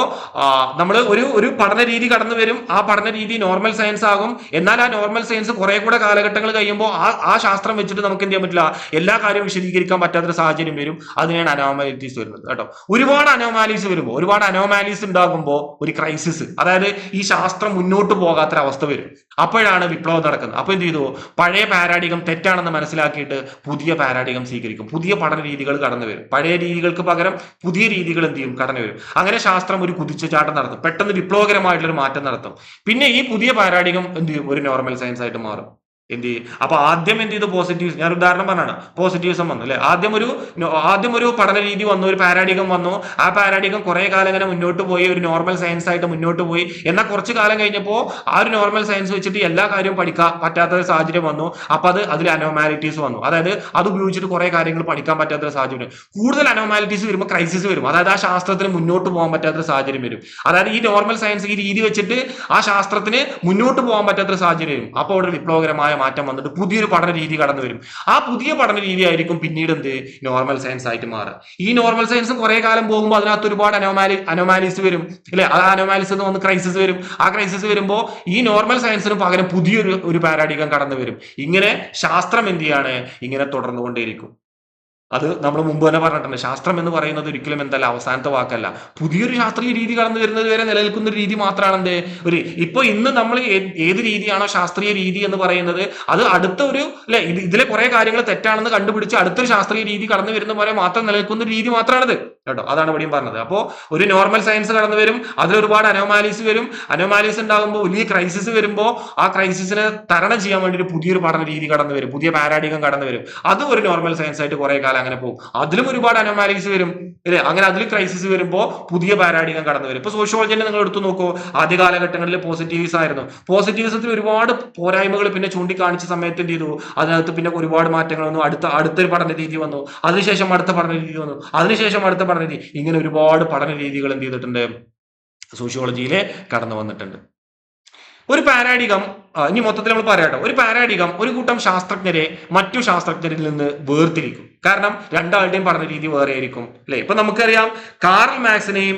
നമ്മൾ ഒരു ഒരു പഠന രീതി കടന്നു വരും. ആ പഠന രീതി നോർമൽ സയൻസ് ആകും. എന്നാൽ ആ നോർമൽ സയൻസ് കുറെ കൂടെ കാലഘട്ടങ്ങൾ കഴിയുമ്പോൾ ആ ആ ശാസ്ത്രം വെച്ചിട്ട് നമുക്ക് എന്ത് ചെയ്യാൻ പറ്റില്ല? എല്ലാ കാര്യവും വിശദീകരിക്കാൻ പറ്റാത്തൊരു സാഹചര്യം വരും. അതിനെയാണ് അനോമാലിറ്റീസ് വരുന്നത് കേട്ടോ ഒരുപാട് അനോമാലീസ് വരുമ്പോൾ ഒരുപാട് അനോമാലീസ് ഉണ്ടാകുമ്പോൾ ഒരു ക്രൈസിസ് അതായത് ഈ ശാസ്ത്രം മുന്നോട്ട് പോകാത്തൊരവസ്ഥ വരും. അപ്പോഴാണ് വിപ്ലവം നടക്കുന്നത്. അപ്പൊ എന്ത് ചെയ്തു? പഴയ പാരാഡികം തെറ്റാണെന്ന് മനസ്സിലാക്കിയിട്ട് പുതിയ പാരാഡികം സ്വീകരിക്കും. പുതിയ പഠന രീതികൾ കടന്നു വരും. പഴയ രീതികൾക്ക് പകരം പുതിയ രീതികൾ എന്ത് ചെയ്യും? കടന്നു വരും. അങ്ങനെ ശാസ്ത്രം ഒരു കുതിച്ചുചാട്ടം നടത്തും. പെട്ടെന്ന് വിപ്ലവകരമായിട്ടുള്ള ഒരു മാറ്റം നടത്തും. പിന്നെ ഈ പുതിയ പാരാഡിഗം എന്ത് ചെയ്യും? ഒരു നോർമൽ സയൻസ് ആയിട്ട് മാറും. എന്ത് അപ്പൊ ആദ്യം എന്ത് ചെയ്തു? പോസിറ്റീവ് ഞാൻ ഉദാഹരണം പറഞ്ഞാണ് പോസിറ്റീവിസം വന്നു അല്ലെ? ആദ്യം ഒരു ആദ്യം ഒരു പഠന രീതി വന്നു ഒരു പാരാഡികം വന്നു. ആ പാരാഡികം കുറെ കാലം ഇങ്ങനെ മുന്നോട്ട് പോയി ഒരു നോർമൽ സയൻസ് ആയിട്ട് മുന്നോട്ട് പോയി. എന്നാൽ കുറച്ച് കാലം കഴിഞ്ഞപ്പോൾ ആ ഒരു നോർമൽ സയൻസ് വെച്ചിട്ട് എല്ലാ കാര്യവും പഠിക്കാൻ പറ്റാത്ത ഒരു സാഹചര്യം വന്നു. അപ്പൊ അത് അതിൽ അനോമാലിറ്റീസ് വന്നു. അതായത് അത് ഉപയോഗിച്ചിട്ട് കുറെ കാര്യങ്ങൾ പഠിക്കാൻ പറ്റാത്ത ഒരു സാഹചര്യം കൂടുതൽ അനോമാലിറ്റീസ് വരുമ്പോൾ ക്രൈസിസ് വരും. അതായത് ആ ശാസ്ത്രത്തിന് മുന്നോട്ട് പോകാൻ പറ്റാത്ത ഒരു സാഹചര്യം വരും. അതായത് ഈ നോർമൽ സയൻസ് ഈ രീതി വെച്ചിട്ട് ആ ശാസ്ത്രത്തിന് മുന്നോട്ട് പോകാൻ പറ്റാത്ത ഒരു സാഹചര്യം വരും. അപ്പോൾ അവിടെ വിപ്ലവകരമായ മാറ്റം വന്നിട്ട് പുതിയൊരു പഠന രീതി കടന്നു വരും. ആ പുതിയ പഠന രീതി ആയിരിക്കും പിന്നീട് എന്ത്? നോർമൽ സയൻസ് ആയിട്ട് മാറുക. ഈ നോർമൽ സയൻസ് കുറെ കാലം പോകുമ്പോൾ അതിനകത്ത് ഒരുപാട് അനോമാലി അനോമാലിസ് വരും. അല്ലെ ആ അനോമാലിസ് എന്ന് വന്ന് ക്രൈസിസ് വരും. ആ ക്രൈസിസ് വരുമ്പോൾ ഈ നോർമൽ സയൻസിന് പകരം പുതിയൊരു ഒരു പാരാഡികം കടന്നു വരും. ഇങ്ങനെ ശാസ്ത്രം എന്ത് ചെയ്യാണ്? ഇങ്ങനെ തുടർന്നുകൊണ്ടേയിരിക്കും. അത് നമ്മൾ മുമ്പ് തന്നെ പറഞ്ഞിട്ടുണ്ട്. ശാസ്ത്രം എന്ന് പറയുന്നത് ഒരിക്കലും എന്തല്ല അവസാനത്തെ വാക്കല്ല. പുതിയൊരു ശാസ്ത്രീയ രീതി കടന്നു വരുന്നത് വരെ നിലനിൽക്കുന്ന ഒരു രീതി മാത്രമാണ് എന്ത് ഒരു ഇപ്പൊ ഇന്ന് നമ്മൾ ഏത് രീതിയാണോ ശാസ്ത്രീയ രീതി എന്ന് പറയുന്നത് അത് അടുത്ത ഒരു അല്ലെ ഇത് ഇതിലെ കുറെ കാര്യങ്ങൾ തെറ്റാണെന്ന് കണ്ടുപിടിച്ച് അടുത്തൊരു ശാസ്ത്രീയ രീതി കടന്നു വരുന്ന പോലെ മാത്രം നിലനിൽക്കുന്ന ഒരു രീതി മാത്രമാണിത് കേട്ടോ. അതാണ് ഇവിടെയും പറഞ്ഞത്. അപ്പോൾ ഒരു നോർമൽ സയൻസ് കടന്നു വരും അതിൽ ഒരുപാട് അനോമാലീസ് വരും. അനോമാലീസ് ഉണ്ടാകുമ്പോൾ വലിയ ക്രൈസിസ് വരുമ്പോൾ ആ ക്രൈസിസിനെ തരണം ചെയ്യാൻ വേണ്ടി ഒരു പുതിയൊരു പഠന രീതി കടന്നു വരും. പുതിയ പാരാഡികം കടന്നു വരും. അതും ഒരു നോർമൽ സയൻസ് ആയിട്ട് കുറെ കാലം അങ്ങനെ പോകും. അതിലും ഒരുപാട് അനോമാലീസ് വരും അല്ലേ? അങ്ങനെ അതിൽ ക്രൈസിസ് വരുമ്പോൾ പുതിയ പാരാഡികം കടന്നു വരും. ഇപ്പൊ സോഷ്യോളജിനെ നിങ്ങൾ എടുത്തു നോക്കൂ. ആദ്യ കാലഘട്ടങ്ങളിൽ പോസിറ്റീവ്സ് ആയിരുന്നു. പോസിറ്റീവ്സത്തിൽ ഒരുപാട് പോരായ്മകൾ പിന്നെ ചൂണ്ടിക്കാണിച്ച സമയത്ത് എന്ത് ചെയ്തു? അതിനകത്ത് പിന്നെ ഒരുപാട് മാറ്റങ്ങൾ വന്നു അടുത്ത അടുത്തൊരു പഠന രീതി വന്നു. അതിനുശേഷം അടുത്ത പഠന രീതി വന്നു. അതിനുശേഷം അടുത്ത പഠന രീതി. ഇങ്ങനെ ഒരുപാട് പഠന രീതികൾ എന്ത് ചെയ്തിട്ടുണ്ട്? സോഷ്യോളജിയിൽ കടന്നു വന്നിട്ടുണ്ട്. ഒരു പാരാഡികം ഇനി മൊത്തത്തിൽ നമ്മൾ പറയാട്ടോ ഒരു പാരാഡികം ഒരു കൂട്ടം ശാസ്ത്രജ്ഞരെ മറ്റു ശാസ്ത്രജ്ഞരിൽ നിന്ന് വേർതിരിക്കും. കാരണം രണ്ടാളുടെയും പഠന രീതി വേറെ ആയിരിക്കും അല്ലെ? ഇപ്പൊ നമുക്കറിയാം കാർൽ മാക്സിനെയും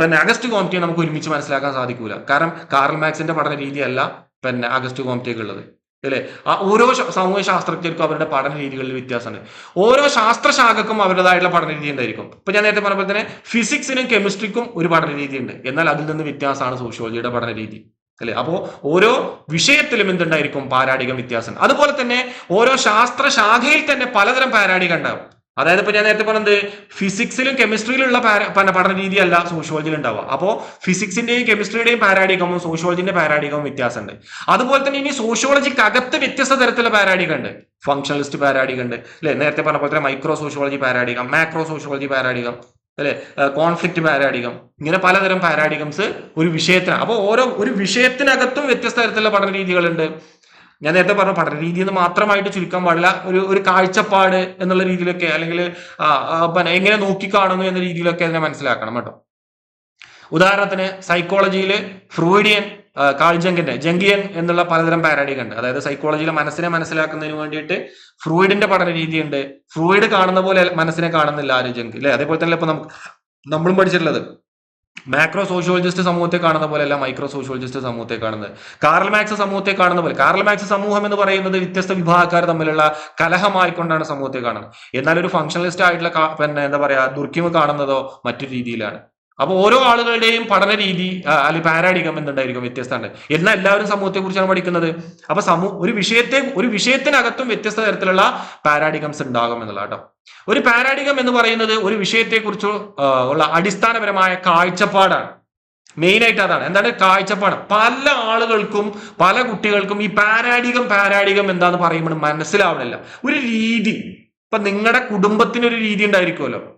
പിന്നെ അഗസ്റ്റ് കോംറ്റിയെ നമുക്ക് ഒരുമിച്ച് മനസ്സിലാക്കാൻ സാധിക്കൂല. കാരണം കാർൽ മാക്സിന്റെ പഠന രീതിയല്ല പിന്നെ അഗസ്റ്റ് കോംറ്റിയൊക്കെ ഉള്ളത്. അല്ലെ? ആ ഓരോ സാമൂഹ്യ ശാസ്ത്രജ്ഞർക്കും അവരുടെ പഠന രീതികളിൽ വ്യത്യാസമുണ്ട്. ഓരോ ശാസ്ത്രശാഖക്കും അവരുടേതായിട്ടുള്ള പഠന രീതി ഉണ്ടായിരിക്കും. ഇപ്പൊ ഞാൻ നേരത്തെ പറഞ്ഞ പോലെ തന്നെ ഫിസിക്സിനും കെമിസ്ട്രിക്കും ഒരു പഠന രീതി ഉണ്ട്. എന്നാൽ അതിൽ നിന്ന് വ്യത്യാസമാണ് സോഷ്യോളജിയുടെ പഠന രീതി. അല്ലെ? അപ്പോ ഓരോ വിഷയത്തിലും എന്തുണ്ടായിരിക്കും? പാരാടികം വ്യത്യാസം അതുപോലെ തന്നെ ഓരോ ശാസ്ത്രശാഖയിൽ തന്നെ പലതരം പാരാടികം ഉണ്ടാവും. അതായത് ഇപ്പൊ ഞാൻ നേരത്തെ പറഞ്ഞത് ഫിസിക്സിലും കെമിസ്ട്രിയിലുള്ള പഠന രീതിയല്ല സോഷ്യോളജിയിൽ ഉണ്ടാവുക. അപ്പോൾ ഫിസിക്സിന്റെയും കെമിസ്ട്രിയുടെയും പാരാഡികമും സോഷ്യോളജിന്റെ പാരാഡികവും വ്യത്യാസമുണ്ട്. അതുപോലെ തന്നെ ഇനി സോഷ്യോളജിക്ക് അകത്ത് വ്യത്യസ്ത തരത്തിലുള്ള പാരാഡിക ഉണ്ട്. ഫംഗ്ഷണലിസ്റ്റ് പാരാഡിക ഉണ്ട്. അല്ലെ? നേരത്തെ പറഞ്ഞ പോലെ തന്നെ micro sociology paradigm macro sociology paradigm അല്ലെ കോൺഫ്ലിക്റ്റ് പാരാഡികം ഇങ്ങനെ പലതരം പാരാഡികംസ് ഒരു വിഷയത്തിന് അപ്പോൾ ഓരോ ഒരു വിഷയത്തിനകത്തും വ്യത്യസ്ത തരത്തിലുള്ള പഠന രീതികളുണ്ട്. ഞാൻ നേരത്തെ പറഞ്ഞ പഠന രീതി എന്ന് മാത്രമായിട്ട് ചുരുക്കാൻ പാടില്ല ഒരു ഒരു കാഴ്ചപ്പാട് എന്നുള്ള രീതിയിലൊക്കെ അല്ലെങ്കിൽ എങ്ങനെ നോക്കിക്കാണുന്നു എന്ന രീതിയിലൊക്കെ അതിനെ മനസ്സിലാക്കണം കേട്ടോ. ഉദാഹരണത്തിന് സൈക്കോളജിയിൽ ഫ്രൂയിഡിയൻ കാൾജങ്കിന്റെ കാൾ ജങ്കിയൻ എന്നുള്ള പലതരം പാരാഡിക ഉണ്ട് അതായത് സൈക്കോളജിയിലെ മനസ്സിനെ മനസ്സിലാക്കുന്നതിന് വേണ്ടിയിട്ട് ഫ്രൂയിഡിന്റെ പഠന രീതിയുണ്ട് ഫ്രൂയിഡ് കാണുന്ന പോലെ മനസ്സിനെ കാണുന്നില്ല ആര് ജങ്ക് അല്ലെ അതേപോലെ തന്നെ ഇപ്പൊ നമുക്ക് നമ്മളും പഠിച്ചിട്ടുള്ളത് മാക്രോ സോഷ്യോളജിസ്റ്റ് സമൂഹത്തെ കാണുന്ന പോലെയല്ല മൈക്രോ സോഷ്യോളജിസ്റ്റ് സമൂഹത്തെ കാണുന്നത്. കാർൽ മാക്സ് സമൂഹത്തെ കാണുന്ന പോലെ കാർൽ മാക്സ് സമൂഹം എന്ന് പറയുന്നത് വ്യത്യസ്ത വിഭാഗക്കാർ തമ്മിലുള്ള കലഹമായിക്കൊണ്ടാണ് സമൂഹത്തെ കാണുന്നത്. എന്നാൽ ഒരു ഫംഗ്ഷണലിസ്റ്റ് ആയിട്ടുള്ള പിന്നെ എന്താ പറയാ ദുർക്കിമ കാണുന്നതോ മറ്റു രീതിയിലാണ്. അപ്പൊ ഓരോ ആളുകളുടെയും പഠന രീതി അല്ലെങ്കിൽ പാരാഡികം എന്തുണ്ടായിരിക്കും? വ്യത്യസ്തമാണ് എന്നാൽ എല്ലാവരും സമൂഹത്തെ കുറിച്ചാണ് പഠിക്കുന്നത്? അപ്പൊ സമൂഹ ഒരു വിഷയത്തെ ഒരു വിഷയത്തിനകത്തും വ്യത്യസ്ത തരത്തിലുള്ള പാരാഡിഗംസ് ഉണ്ടാകും എന്നുള്ള കേട്ടോ. ഒരു പാരാഡിഗം എന്ന് പറയുന്നത് ഒരു വിഷയത്തെക്കുറിച്ച് കുറിച്ച് ഉള്ള അടിസ്ഥാനപരമായ കാഴ്ചപ്പാടാണ്. മെയിൻ ആയിട്ട് അതാണ്. എന്താണ്? കാഴ്ചപ്പാട്. പല ആളുകൾക്കും പല കുട്ടികൾക്കും ഈ പാരാഡികം പാരാഡികം എന്താന്ന് പറയുമ്പോൾ മനസ്സിലാവണില്ല. ഒരു രീതി. ഇപ്പൊ നിങ്ങളുടെ കുടുംബത്തിന് ഒരു രീതി ഉണ്ടായിരിക്കുമല്ലോ.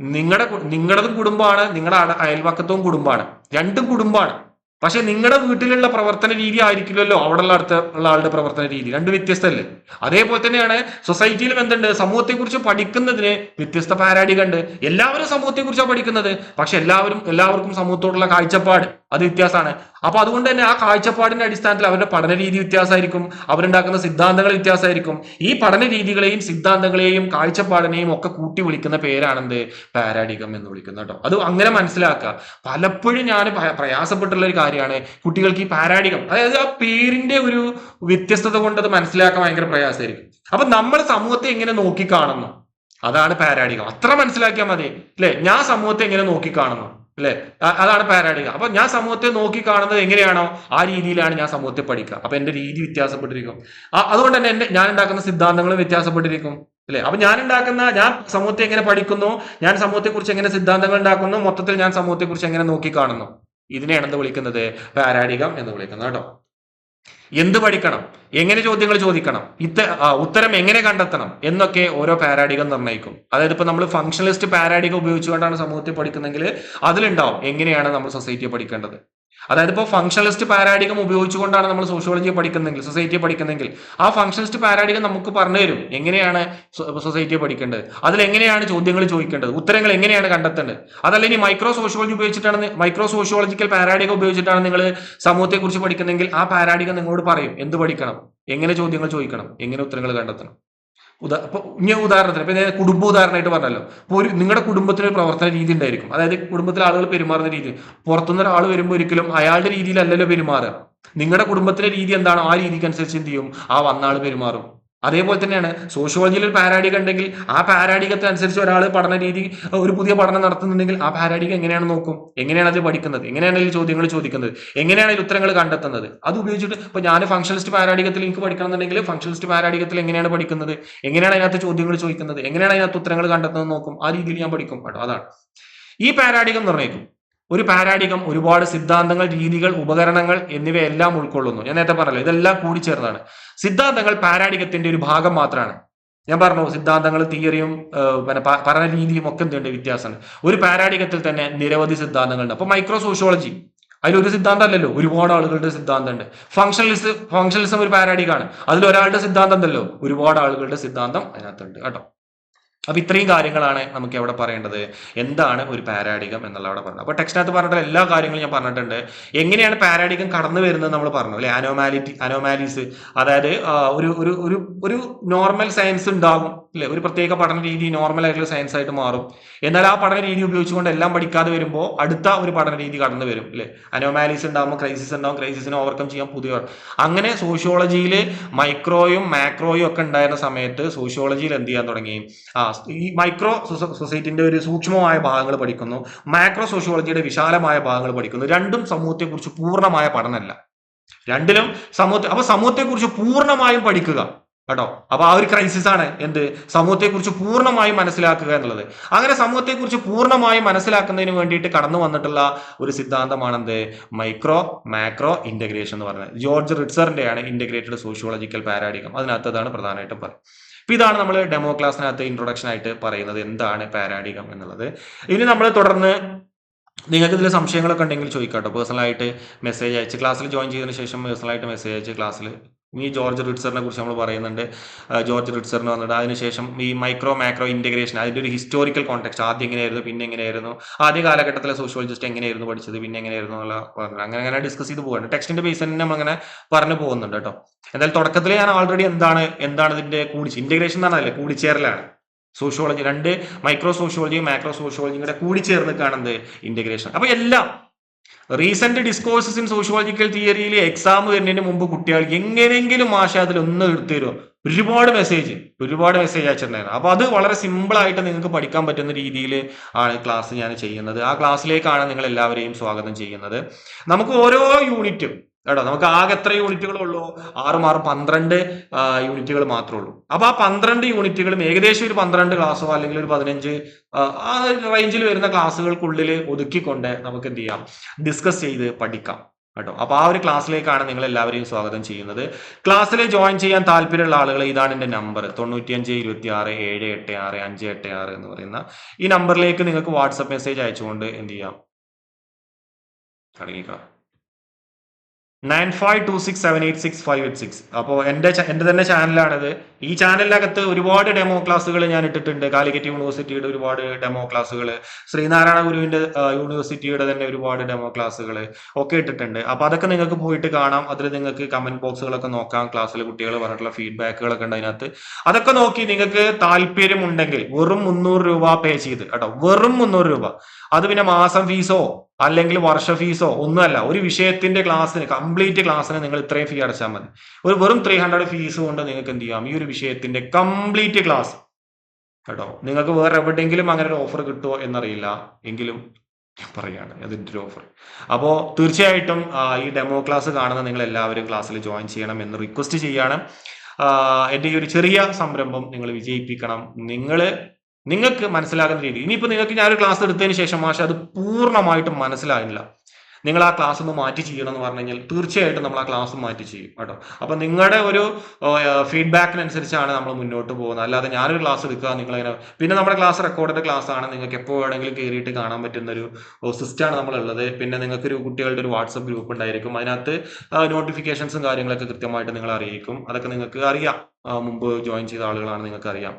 നിങ്ങളുടെ നിങ്ങളതും കുടുംബമാണ് നിങ്ങളുടെ അയൽവക്കത്തവും അയൽവക്കത്തും കുടുംബമാണ്. രണ്ടും കുടുംബമാണ്. പക്ഷെ നിങ്ങളുടെ വീട്ടിലുള്ള പ്രവർത്തന രീതി ആയിരിക്കില്ലല്ലോ അവിടെ ഉള്ള അടുത്ത ഉള്ള ആളുടെ പ്രവർത്തന രീതി. രണ്ട് വ്യത്യസ്തമല്ലേ അതേപോലെ തന്നെയാണ് സൊസൈറ്റിയിലും എന്തുണ്ട്? സമൂഹത്തെക്കുറിച്ച് പഠിക്കുന്നതിന് വ്യത്യസ്ത പാരാഡിക ഉണ്ട് എല്ലാവരും സമൂഹത്തെ കുറിച്ചാണ് പഠിക്കുന്നത്. പക്ഷെ എല്ലാവരും എല്ലാവർക്കും സമൂഹത്തോടുള്ള കാഴ്ചപ്പാട് അത് വ്യത്യാസമാണ്. അപ്പൊ അതുകൊണ്ട് തന്നെ ആ കാഴ്ചപ്പാടിന്റെ അടിസ്ഥാനത്തിൽ അവരുടെ പഠന രീതി വ്യത്യാസമായിരിക്കും അവരുണ്ടാക്കുന്ന സിദ്ധാന്തങ്ങൾ വ്യത്യാസമായിരിക്കും. ഈ പഠന രീതികളെയും സിദ്ധാന്തങ്ങളെയും കാഴ്ചപ്പാടിനെയും ഒക്കെ കൂട്ടി വിളിക്കുന്ന പേരാണെന്ത്? പാരാഡിഗം എന്ന് വിളിക്കുന്നത് കേട്ടോ. അത് അങ്ങനെ മനസ്സിലാക്കുക. പലപ്പോഴും ഞാൻ പ്രയാസപ്പെട്ടുള്ള ഒരു കാര്യമാണ് കുട്ടികൾക്ക് ഈ പാരാഡിഗം. അതായത് ആ പേരിന്റെ ഒരു വ്യത്യസ്തത കൊണ്ട് അത് മനസ്സിലാക്കാൻ ഭയങ്കര പ്രയാസമായിരിക്കും. അപ്പൊ നമ്മൾ സമൂഹത്തെ എങ്ങനെ നോക്കിക്കാണുന്നു അതാണ് പാരാഡിഗം. അത്ര മനസ്സിലാക്കിയാൽ മതി. അല്ലെ? ഞാൻ സമൂഹത്തെ എങ്ങനെ നോക്കിക്കാണുന്നു അല്ലെ? അതാണ് പാരാഡിക അപ്പൊ ഞാൻ സമൂഹത്തെ നോക്കി കാണുന്നത് എങ്ങനെയാണോ ആ രീതിയിലാണ് ഞാൻ സമൂഹത്തെ പഠിക്കുക. അപ്പൊ എന്റെ രീതി വ്യത്യാസപ്പെട്ടിരിക്കും. അതുകൊണ്ട് തന്നെ എന്റെ ഞാൻ ഉണ്ടാക്കുന്ന സിദ്ധാന്തങ്ങളും വ്യത്യാസപ്പെട്ടിരിക്കും. അല്ലെ? അപ്പൊ ഞാൻ ഉണ്ടാക്കുന്ന ഞാൻ സമൂഹത്തെ എങ്ങനെ പഠിക്കുന്നു ഞാൻ സമൂഹത്തെ കുറിച്ച് എങ്ങനെ സിദ്ധാന്തങ്ങൾ ഉണ്ടാക്കുന്നു മൊത്തത്തിൽ ഞാൻ സമൂഹത്തെ കുറിച്ച് എങ്ങനെ നോക്കി കാണുന്നു? ഇതിനെയാണ് എന്ത് വിളിക്കുന്നത്? പാരാഡികം എന്ന് വിളിക്കുന്നത് കേട്ടോ. എന്ത് പഠിക്കണം? എങ്ങനെ ചോദ്യങ്ങൾ ചോദിക്കണം? ഇത്ത ഉത്തരം എങ്ങനെ കണ്ടെത്തണം? എന്നൊക്കെ ഓരോ പാരാഡികം നിർണയിക്കും. അതായത് ഇപ്പൊ നമ്മൾ ഫംഗ്ഷണലിസ്റ്റ് പാരാഡികം ഉപയോഗിച്ചുകൊണ്ടാണ് സമൂഹത്തെ പഠിക്കുന്നതെങ്കിൽ അതിലുണ്ടാവും എങ്ങനെയാണ് നമ്മൾ സൊസൈറ്റിയെ പഠിക്കേണ്ടത്. അതായത് ഇപ്പോൾ ഫംഗ്ഷണലിസ്റ്റ് പാരാഡികം ഉപയോഗിച്ചുകൊണ്ടാണ് നമ്മൾ സോഷ്യോളജിയെ പഠിക്കുന്നെങ്കിൽ സൊസൈറ്റിയെ പഠിക്കുന്നെങ്കിൽ ആ ഫംഗ്ഷണലിസ്റ്റ് പാരാഡികം നമുക്ക് പറഞ്ഞു തരും. എങ്ങനെയാണ് സൊസൈറ്റിയെ പഠിക്കേണ്ടത്? അതിൽ എങ്ങനെയാണ് ചോദ്യങ്ങൾ ചോദിക്കേണ്ടത്? ഉത്തരങ്ങൾ എങ്ങനെയാണ് കണ്ടെത്തേണ്ടത്? അതല്ല ഇനി മൈക്രോ സോഷ്യോളജി ഉപയോഗിച്ചിട്ടാണ് മൈക്രോ സോഷ്യോളജിക്കൽ പാരാഡികം ഉപയോഗിച്ചിട്ടാണ് നിങ്ങൾ സമൂഹത്തെക്കുറിച്ച് പഠിക്കുന്നെങ്കിൽ ആ പാരാഡികം നിങ്ങളോട് പറയും. എന്ത് പഠിക്കണം? എങ്ങനെ ചോദ്യങ്ങൾ ചോദിക്കണം? എങ്ങനെ ഉത്തരങ്ങൾ കണ്ടെത്തണം? ഉദാ ഇനി ഉദാഹരണത്തിന് ഇപ്പൊ ഞാൻ കുടുംബ ഉദാഹരണമായിട്ട് പറഞ്ഞല്ലോ. ഇപ്പൊ ഒരു നിങ്ങളുടെ കുടുംബത്തിന് ഒരു പ്രവർത്തന രീതി ഉണ്ടായിരിക്കും. അതായത് കുടുംബത്തിലെ ആളുകൾ പെരുമാറുന്ന രീതി. പുറത്തുനിന്ന് ഒരാൾ വരുമ്പോൾ ഒരിക്കലും അയാളുടെ രീതിയിലല്ലല്ലോ പെരുമാറുക. നിങ്ങളുടെ കുടുംബത്തിലെ രീതി എന്താണോ? ആ രീതിക്ക് അനുസരിച്ച് എന്ത് ചെയ്യും? ആ വന്ന ആൾ പെരുമാറും. അതേപോലെ തന്നെയാണ്. സോഷ്യോളജിയിൽ ഒരു പാരാഡിക ഉണ്ടെങ്കിൽ ആ പാരാഡികത്തിനനുസരിച്ച് ഒരാൾ പഠന രീതി ഒരു പുതിയ പഠനം നടത്തുന്നുണ്ടെങ്കിൽ ആ പാരാഡിക എങ്ങനെയാണ് നോക്കും? എങ്ങനെയാണ് അത് പഠിക്കുന്നത്? എങ്ങനെയാണ് അതിൽ ചോദ്യങ്ങൾ ചോദിക്കുന്നത്? എങ്ങനെയാണ് അതിൽ ഉത്തരങ്ങൾ കണ്ടെത്തുന്നത്? അത് ഉപയോഗിച്ചിട്ട് ഇപ്പൊ ഞാൻ ഫംഗ്ഷനിസ്റ്റ് പാരാഡികത്തിൽ എനിക്ക് പഠിക്കണമെന്നുണ്ടെങ്കിൽ ഫംഗ്ഷനിസ്റ്റ് പാരാഡികത്തിൽ എങ്ങനെയാണ് പഠിക്കുന്നത്? എങ്ങനെയാണ് അതിനകത്ത് ചോദ്യങ്ങൾ ചോദിക്കുന്നത്? എങ്ങനെയാണ് അതിനകത്ത് ഉത്തരങ്ങൾ കണ്ടെത്തുന്നത് നോക്കും? ആ രീതിയിൽ ഞാൻ പഠിക്കും കേട്ടോ. അതാണ്. ഈ പാരാഡികം നിർണയിക്കും. ഒരു പാരാഡിഗം ഒരുപാട് സിദ്ധാന്തങ്ങൾ രീതികൾ ഉപകരണങ്ങൾ എന്നിവയെല്ലാം ഉൾക്കൊള്ളുന്നു. ഞാൻ നേരത്തെ പറഞ്ഞല്ലോ ഇതെല്ലാം കൂടി ചേർന്നാണ്. സിദ്ധാന്തങ്ങൾ പാരാഡിഗത്തിന്റെ ഒരു ഭാഗം മാത്രമാണ് ഞാൻ പറഞ്ഞു സിദ്ധാന്തങ്ങൾ തിയറിയും പിന്നെ പഠന രീതിയും ഒക്കെ എന്തുണ്ട്? വ്യത്യാസമാണ് ഒരു പാരാഡിഗത്തിൽ തന്നെ നിരവധി സിദ്ധാന്തങ്ങളുണ്ട്. അപ്പൊ മൈക്രോ സോഷ്യോളജി അതിലൊരു സിദ്ധാന്തം അല്ലല്ലോ ഒരുപാട് ആളുകളുടെ സിദ്ധാന്തം ഉണ്ട് ഫങ്ഷണലിസം ഫംഗ്ഷനലിസം ഒരു പാരാഡികാണ്. അതിൽ ഒരാളുടെ സിദ്ധാന്തം ഉണ്ടല്ലോ ഒരുപാട് ആളുകളുടെ സിദ്ധാന്തം അതിനകത്തുണ്ട്. കേട്ടോ. അപ്പൊ ഇത്രയും കാര്യങ്ങളാണ് നമുക്ക് എവിടെ പറയേണ്ടത്. എന്താണ് ഒരു പാരാഡികം എന്നുള്ള അവിടെ പറഞ്ഞത്. അപ്പൊ ടെക്സ്റ്റിനകത്ത് പറഞ്ഞിട്ടുള്ള എല്ലാ കാര്യങ്ങളും ഞാൻ പറഞ്ഞിട്ടുണ്ട്. എങ്ങനെയാണ് പാരാഡികം കടന്നു വരുന്നത് നമ്മൾ പറഞ്ഞു അല്ലെ? അനോമാലിറ്റി അനോമാലീസ് അതായത് ഒരു ഒരു ഒരു ഒരു നോർമൽ സയൻസ് ഉണ്ടാകും അല്ലെ? ഒരു പ്രത്യേക പഠന രീതി നോർമൽ ആയിട്ടുള്ള സയൻസ് ആയിട്ട് മാറും. എന്നാൽ ആ പഠന രീതി ഉപയോഗിച്ചുകൊണ്ട് എല്ലാം പഠിക്കാതെ വരുമ്പോൾ അടുത്ത ഒരു പഠന രീതി കടന്നു വരും അല്ലെ? അനോമാലീസ് ഉണ്ടാകുമ്പോൾ ക്രൈസിസ് ഉണ്ടാകും ക്രൈസിസിനെ ഓവർകം ചെയ്യാൻ പുതിയ അങ്ങനെ സോഷ്യോളജിയിൽ മൈക്രോയും മാക്രോയും ഒക്കെ ഉണ്ടായിരുന്ന സമയത്ത് സോഷ്യോളജിയിൽ എന്ത് ചെയ്യാൻ തുടങ്ങി? ആ ഈ മൈക്രോ സൊസൈറ്റിന്റെ ഒരു സൂക്ഷ്മമായ ഭാഗങ്ങൾ പഠിക്കുന്നു. മാക്രോ സോഷ്യോളജിയുടെ വിശാലമായ ഭാഗങ്ങൾ പഠിക്കുന്നു. രണ്ടും സമൂഹത്തെക്കുറിച്ച് പൂർണമായ പഠനമല്ല. രണ്ടിലും സമൂഹത്തെ അപ്പൊ സമൂഹത്തെക്കുറിച്ച് പൂർണമായും പഠിക്കുക. കേട്ടോ? അപ്പൊ ആ ഒരു ക്രൈസിസ് ആണ് എന്ത്? സമൂഹത്തെക്കുറിച്ച് പൂർണമായും മനസ്സിലാക്കുക എന്നുള്ളത്. അങ്ങനെ സമൂഹത്തെക്കുറിച്ച് പൂർണമായും മനസ്സിലാക്കുന്നതിന് വേണ്ടിയിട്ട് കടന്നു വന്നിട്ടുള്ള ഒരു സിദ്ധാന്തമാണ് എന്ത്? മൈക്രോ മാക്രോ ഇന്റഗ്രേഷൻ എന്ന് പറയുന്നത്. ജോർജ് റിറ്റ്സറിന്റെയാണ് ഇന്റഗ്രേറ്റഡ് സോഷ്യോളജിക്കൽ പാരാഡിഗം അതിനകത്ത് അതാണ് പ്രധാനമായിട്ടും പറയുന്നത്. അപ്പൊ ഇതാണ് നമ്മൾ ഡെമോ ക്ലാസ്സിനകത്ത് ഇൻട്രൊഡക്ഷൻ ആയിട്ട് പറയുന്നത് എന്താണ് പാരാഡിഗം എന്നുള്ളത്. ഇനി നമ്മൾ തുടർന്ന് നിങ്ങൾക്ക് ഇതിൽ സംശയങ്ങളൊക്കെ ഉണ്ടെങ്കിൽ ചോദിക്കാം കേട്ടോ പേഴ്സണലായിട്ട് മെസ്സേജ് അയച്ച് ക്ലാസ്സിൽ ജോയിൻ ചെയ്തതിന് ശേഷം പേഴ്സണലായിട്ട് മെസ്സേജ് അയച്ച് ക്ലാസ്സിൽ ഈ ജോർജ് റിട്സറിനെ കുറിച്ച് നമ്മൾ പറയുന്നുണ്ട്. ജോർജ് റിട്സറിന് വന്നിട്ട് അതിനുശേഷം ഈ മൈക്രോ മാക്രോ ഇന്റഗ്രേഷൻ അതിന്റെ ഒരു ഹിസ്റ്റോറിക്കൽ കോണ്ടെക്സ്റ്റ് ആദ്യം എങ്ങനെയായിരുന്നു പിന്നെ എങ്ങനെയായിരുന്നു ആദ്യ കാലഘട്ടത്തിലെ സോഷ്യോളജിസ്റ്റ് എങ്ങനെയായിരുന്നു പഠിച്ചത് പിന്നെ എങ്ങനെയായിരുന്നു എന്നുള്ള പറഞ്ഞു അങ്ങനെ അങ്ങനെ ഡിസ്കസ് ചെയ്ത് പോകാണ് ടെക്സ്റ്റിന്റെ ബേസ് തന്നെ നമ്മൾ അങ്ങനെ പറഞ്ഞു പോകുന്നുണ്ട് കേട്ടോ. എന്തായാലും തുടക്കത്തിൽ ഞാൻ ഓൾറെഡി എന്താണ് എന്താണ് ഇതിന്റെ കൂടി ഇന്റഗ്രേഷൻ എന്ന് പറഞ്ഞാലേ കൂടിച്ചേരലാണ്. സോഷ്യോളജി രണ്ട് മൈക്രോ സോഷ്യോളജിയും മാക്രോ സോഷ്യോളജിയും കൂടെ കൂടിച്ചേർന്ന് കാണുന്നത് ഇന്റഗ്രേഷൻ അപ്പൊ എല്ലാം റീസെന്റ് ഡിസ്കോഴ്സസ് ഇൻ സോഷ്യോളജിക്കൽ തിയറിയിൽ എക്സാം വരുന്നതിന് മുമ്പ് കുട്ടികൾക്ക് എങ്ങനെയെങ്കിലും മാഷ അതിൽ ഒന്ന് എടുത്തു തരുമോ ഒരുപാട് മെസ്സേജ് ഒരുപാട് മെസ്സേജ് അയച്ചിട്ടുണ്ടായിരുന്നു അപ്പൊ അത് വളരെ സിമ്പിൾ ആയിട്ട് നിങ്ങൾക്ക് പഠിക്കാൻ പറ്റുന്ന രീതിയിൽ ആണ് ക്ലാസ് ഞാൻ ചെയ്യുന്നത്. ആ ക്ലാസ്സിലേക്കാണ് നിങ്ങൾ എല്ലാവരെയും സ്വാഗതം ചെയ്യുന്നത്. നമുക്ക് ഓരോ യൂണിറ്റും കേട്ടോ നമുക്ക് ആകെ എത്ര യൂണിറ്റുകളേ ഉള്ളൂ? ആറും ആറും പന്ത്രണ്ട് യൂണിറ്റുകൾ മാത്രമേ ഉള്ളൂ. അപ്പൊ ആ പന്ത്രണ്ട് യൂണിറ്റുകളും ഏകദേശം ഒരു പന്ത്രണ്ട് ക്ലാസ്സോ അല്ലെങ്കിൽ ഒരു പതിനഞ്ച് ആ, റേഞ്ചിൽ വരുന്ന ക്ലാസ്സുകൾക്കുള്ളിൽ ഒതുക്കിക്കൊണ്ട് നമുക്ക് എന്ത് ചെയ്യാം? ഡിസ്കസ് ചെയ്ത് പഠിക്കാം കേട്ടോ. അപ്പൊ ആ ഒരു ക്ലാസ്സിലേക്കാണ് നിങ്ങൾ എല്ലാവരെയും സ്വാഗതം ചെയ്യുന്നത്. ക്ലാസ്സിൽ ജോയിൻ ചെയ്യാൻ താല്പര്യമുള്ള ആളുകൾ ഇതാണ് എന്റെ നമ്പർ തൊണ്ണൂറ്റിയഞ്ച് ഇരുപത്തി ആറ് ഏഴ് എട്ട് ആറ് അഞ്ച് എട്ട് ആറ് എന്ന് പറയുന്ന ഈ നമ്പറിലേക്ക് നിങ്ങൾക്ക് വാട്സപ്പ് മെസ്സേജ് അയച്ചുകൊണ്ട് എന്ത് ചെയ്യാം? തുടങ്ങിക്കാം nine five two six seven eight six five eight six അപ്പോൾ എന്റെ എന്റെ തന്നെ ചാനലാണിത്. ഈ ചാനലിനകത്ത് ഒരുപാട് ഡെമോ ക്ലാസ്സുകൾ ഞാൻ ഇട്ടിട്ടുണ്ട്. കാലിക്കറ്റ് യൂണിവേഴ്സിറ്റിയുടെ ഒരുപാട് ഡെമോ ക്ലാസ്സുകൾ ശ്രീനാരായണ ഗുരുവിന്റെ യൂണിവേഴ്സിറ്റിയുടെ തന്നെ ഒരുപാട് ഡെമോ ക്ലാസ്സുകൾ ഒക്കെ ഇട്ടിട്ടുണ്ട്. അപ്പോൾ അതൊക്കെ നിങ്ങൾക്ക് പോയിട്ട് കാണാം. അതിൽ നിങ്ങൾക്ക് കമന്റ് ബോക്സുകളൊക്കെ നോക്കാം. ക്ലാസ്സിൽ കുട്ടികൾ പറഞ്ഞിട്ടുള്ള ഫീഡ്ബാക്കുകളൊക്കെ ഉണ്ട് അതിനകത്ത്. അതൊക്കെ നോക്കി നിങ്ങൾക്ക് താല്പര്യമുണ്ടെങ്കിൽ വെറും മുന്നൂറ് രൂപ പേ ചെയ്ത് കേട്ടോ. വെറും മുന്നൂറ് രൂപ. അത് പിന്നെ മാസം ഫീസോ അല്ലെങ്കിൽ വർഷ ഫീസോ ഒന്നുമല്ല. ഒരു വിഷയത്തിന്റെ ക്ലാസ്സിന് കംപ്ലീറ്റ് ക്ലാസ്സിന് നിങ്ങൾ ഇത്രയും ഫീ അടച്ചാൽ മതി. ഒരു വെറും ത്രീ ഹൺഡ്രഡ് ഫീസ് കൊണ്ട് നിങ്ങൾക്ക് എന്ത് ചെയ്യാം? ഈ ഒരു വിഷയത്തിന്റെ കംപ്ലീറ്റ് ക്ലാസ് കേട്ടോ? നിങ്ങൾക്ക് വേറെ എവിടെയെങ്കിലും അങ്ങനെ ഒരു ഓഫർ കിട്ടുമോ എന്നറിയില്ല. എങ്കിലും പറയാണ് അതിന്റെ ഒരു ഓഫർ അപ്പോൾ തീർച്ചയായിട്ടും ഈ ഡെമോ ക്ലാസ് കാണുന്ന നിങ്ങൾ എല്ലാവരും ക്ലാസ്സിൽ ജോയിൻ ചെയ്യണം എന്ന് റിക്വസ്റ്റ് ചെയ്യാണ്. എന്റെ ഈ ഒരു ചെറിയ സംരംഭം നിങ്ങൾ വിജയിപ്പിക്കണം. നിങ്ങൾ നിങ്ങൾക്ക് മനസ്സിലാകുന്ന രീതി. ഇനിയിപ്പോൾ നിങ്ങൾക്ക് ഞാനൊരു ക്ലാസ് എടുത്തതിന് ശേഷം മാഷെ അത് പൂർണമായിട്ടും മനസ്സിലായില്ല. നിങ്ങൾ ആ ക്ലാസ് ഒന്ന് മാറ്റി ചെയ്യണം എന്ന് പറഞ്ഞു കഴിഞ്ഞാൽ തീർച്ചയായിട്ടും നമ്മൾ ആ ക്ലാസ് മാറ്റി ചെയ്യും കേട്ടോ. അപ്പൊ നിങ്ങളുടെ ഒരു ഫീഡ്ബാക്കിനനുസരിച്ചാണ് നമ്മൾ മുന്നോട്ട് പോകുന്നത്. അല്ലാതെ ഞാനൊരു ക്ലാസ് എടുക്കുക നിങ്ങൾ അങ്ങനെ പിന്നെ നമ്മുടെ ക്ലാസ് റെക്കോർഡഡ് ക്ലാസ് ആണ്. നിങ്ങൾക്ക് എപ്പോൾ വേണമെങ്കിലും കയറിയിട്ട് കാണാൻ പറ്റുന്ന ഒരു സിസ്റ്റമാണ് നമ്മളുള്ളത്. പിന്നെ നിങ്ങൾക്ക് ഒരു കുട്ടികളുടെ ഒരു വാട്സപ്പ് ഗ്രൂപ്പ് ഉണ്ടായിരിക്കും. അതിനകത്ത് നോട്ടിഫിക്കേഷൻസും കാര്യങ്ങളൊക്കെ കൃത്യമായിട്ട് നിങ്ങൾ അറിയിക്കും. അതൊക്കെ നിങ്ങൾക്ക് അറിയാം. മുമ്പ് ജോയിൻ ചെയ്ത ആളുകളാണ് നിങ്ങൾക്ക് അറിയാം.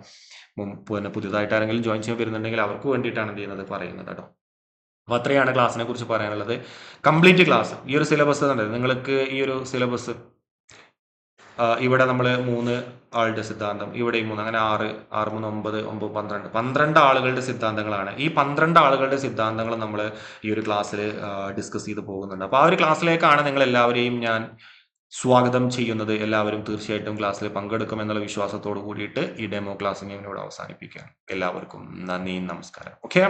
പിന്നെ പുതിയതായിട്ട് ആരെങ്കിലും ജോയിൻ ചെയ്യാൻ വരുന്നുണ്ടെങ്കിൽ അവർക്ക് വേണ്ടിയിട്ടാണ് എന്ത് ചെയ്യുന്നത് പറയുന്നത് കേട്ടോ. അപ്പോൾ അത്രയാണ് ക്ലാസ്സിനെ കുറിച്ച് പറയാനുള്ളത്. കംപ്ലീറ്റ് ക്ലാസ് ഈ ഒരു സിലബസ് തന്നെ നിങ്ങൾക്ക് ഈ ഒരു സിലബസ് ഇവിടെ നമ്മൾ മൂന്ന് ആളുടെ സിദ്ധാന്തം ഇവിടെയും മൂന്ന് അങ്ങനെ ആറ് ആറ് മൂന്ന് ഒമ്പത് ഒമ്പത് പന്ത്രണ്ട്. പന്ത്രണ്ട് ആളുകളുടെ സിദ്ധാന്തങ്ങളാണ്. ഈ പന്ത്രണ്ട് ആളുകളുടെ സിദ്ധാന്തങ്ങൾ നമ്മൾ ഈ ഒരു ക്ലാസ്സിൽ ഡിസ്കസ് ചെയ്ത് പോകുന്നുണ്ട്. അപ്പോൾ ആ ഒരു ക്ലാസ്സിലേക്കാണ് നിങ്ങൾ എല്ലാവരെയും ഞാൻ സ്വാഗതം ചെയ്യുന്നത് എല്ലാവരും തീർച്ചയായിട്ടും ക്ലാസ്സിൽ പങ്കെടുക്കും എന്നുള്ള വിശ്വാസത്തോട് കൂടിയിട്ട് ഈ ഡെമോ ക്ലാസ് ഞാൻ ഇവിടെ അവസാനിപ്പിക്കാം. എല്ലാവർക്കും നന്ദി നമസ്കാരം. ഓക്കെ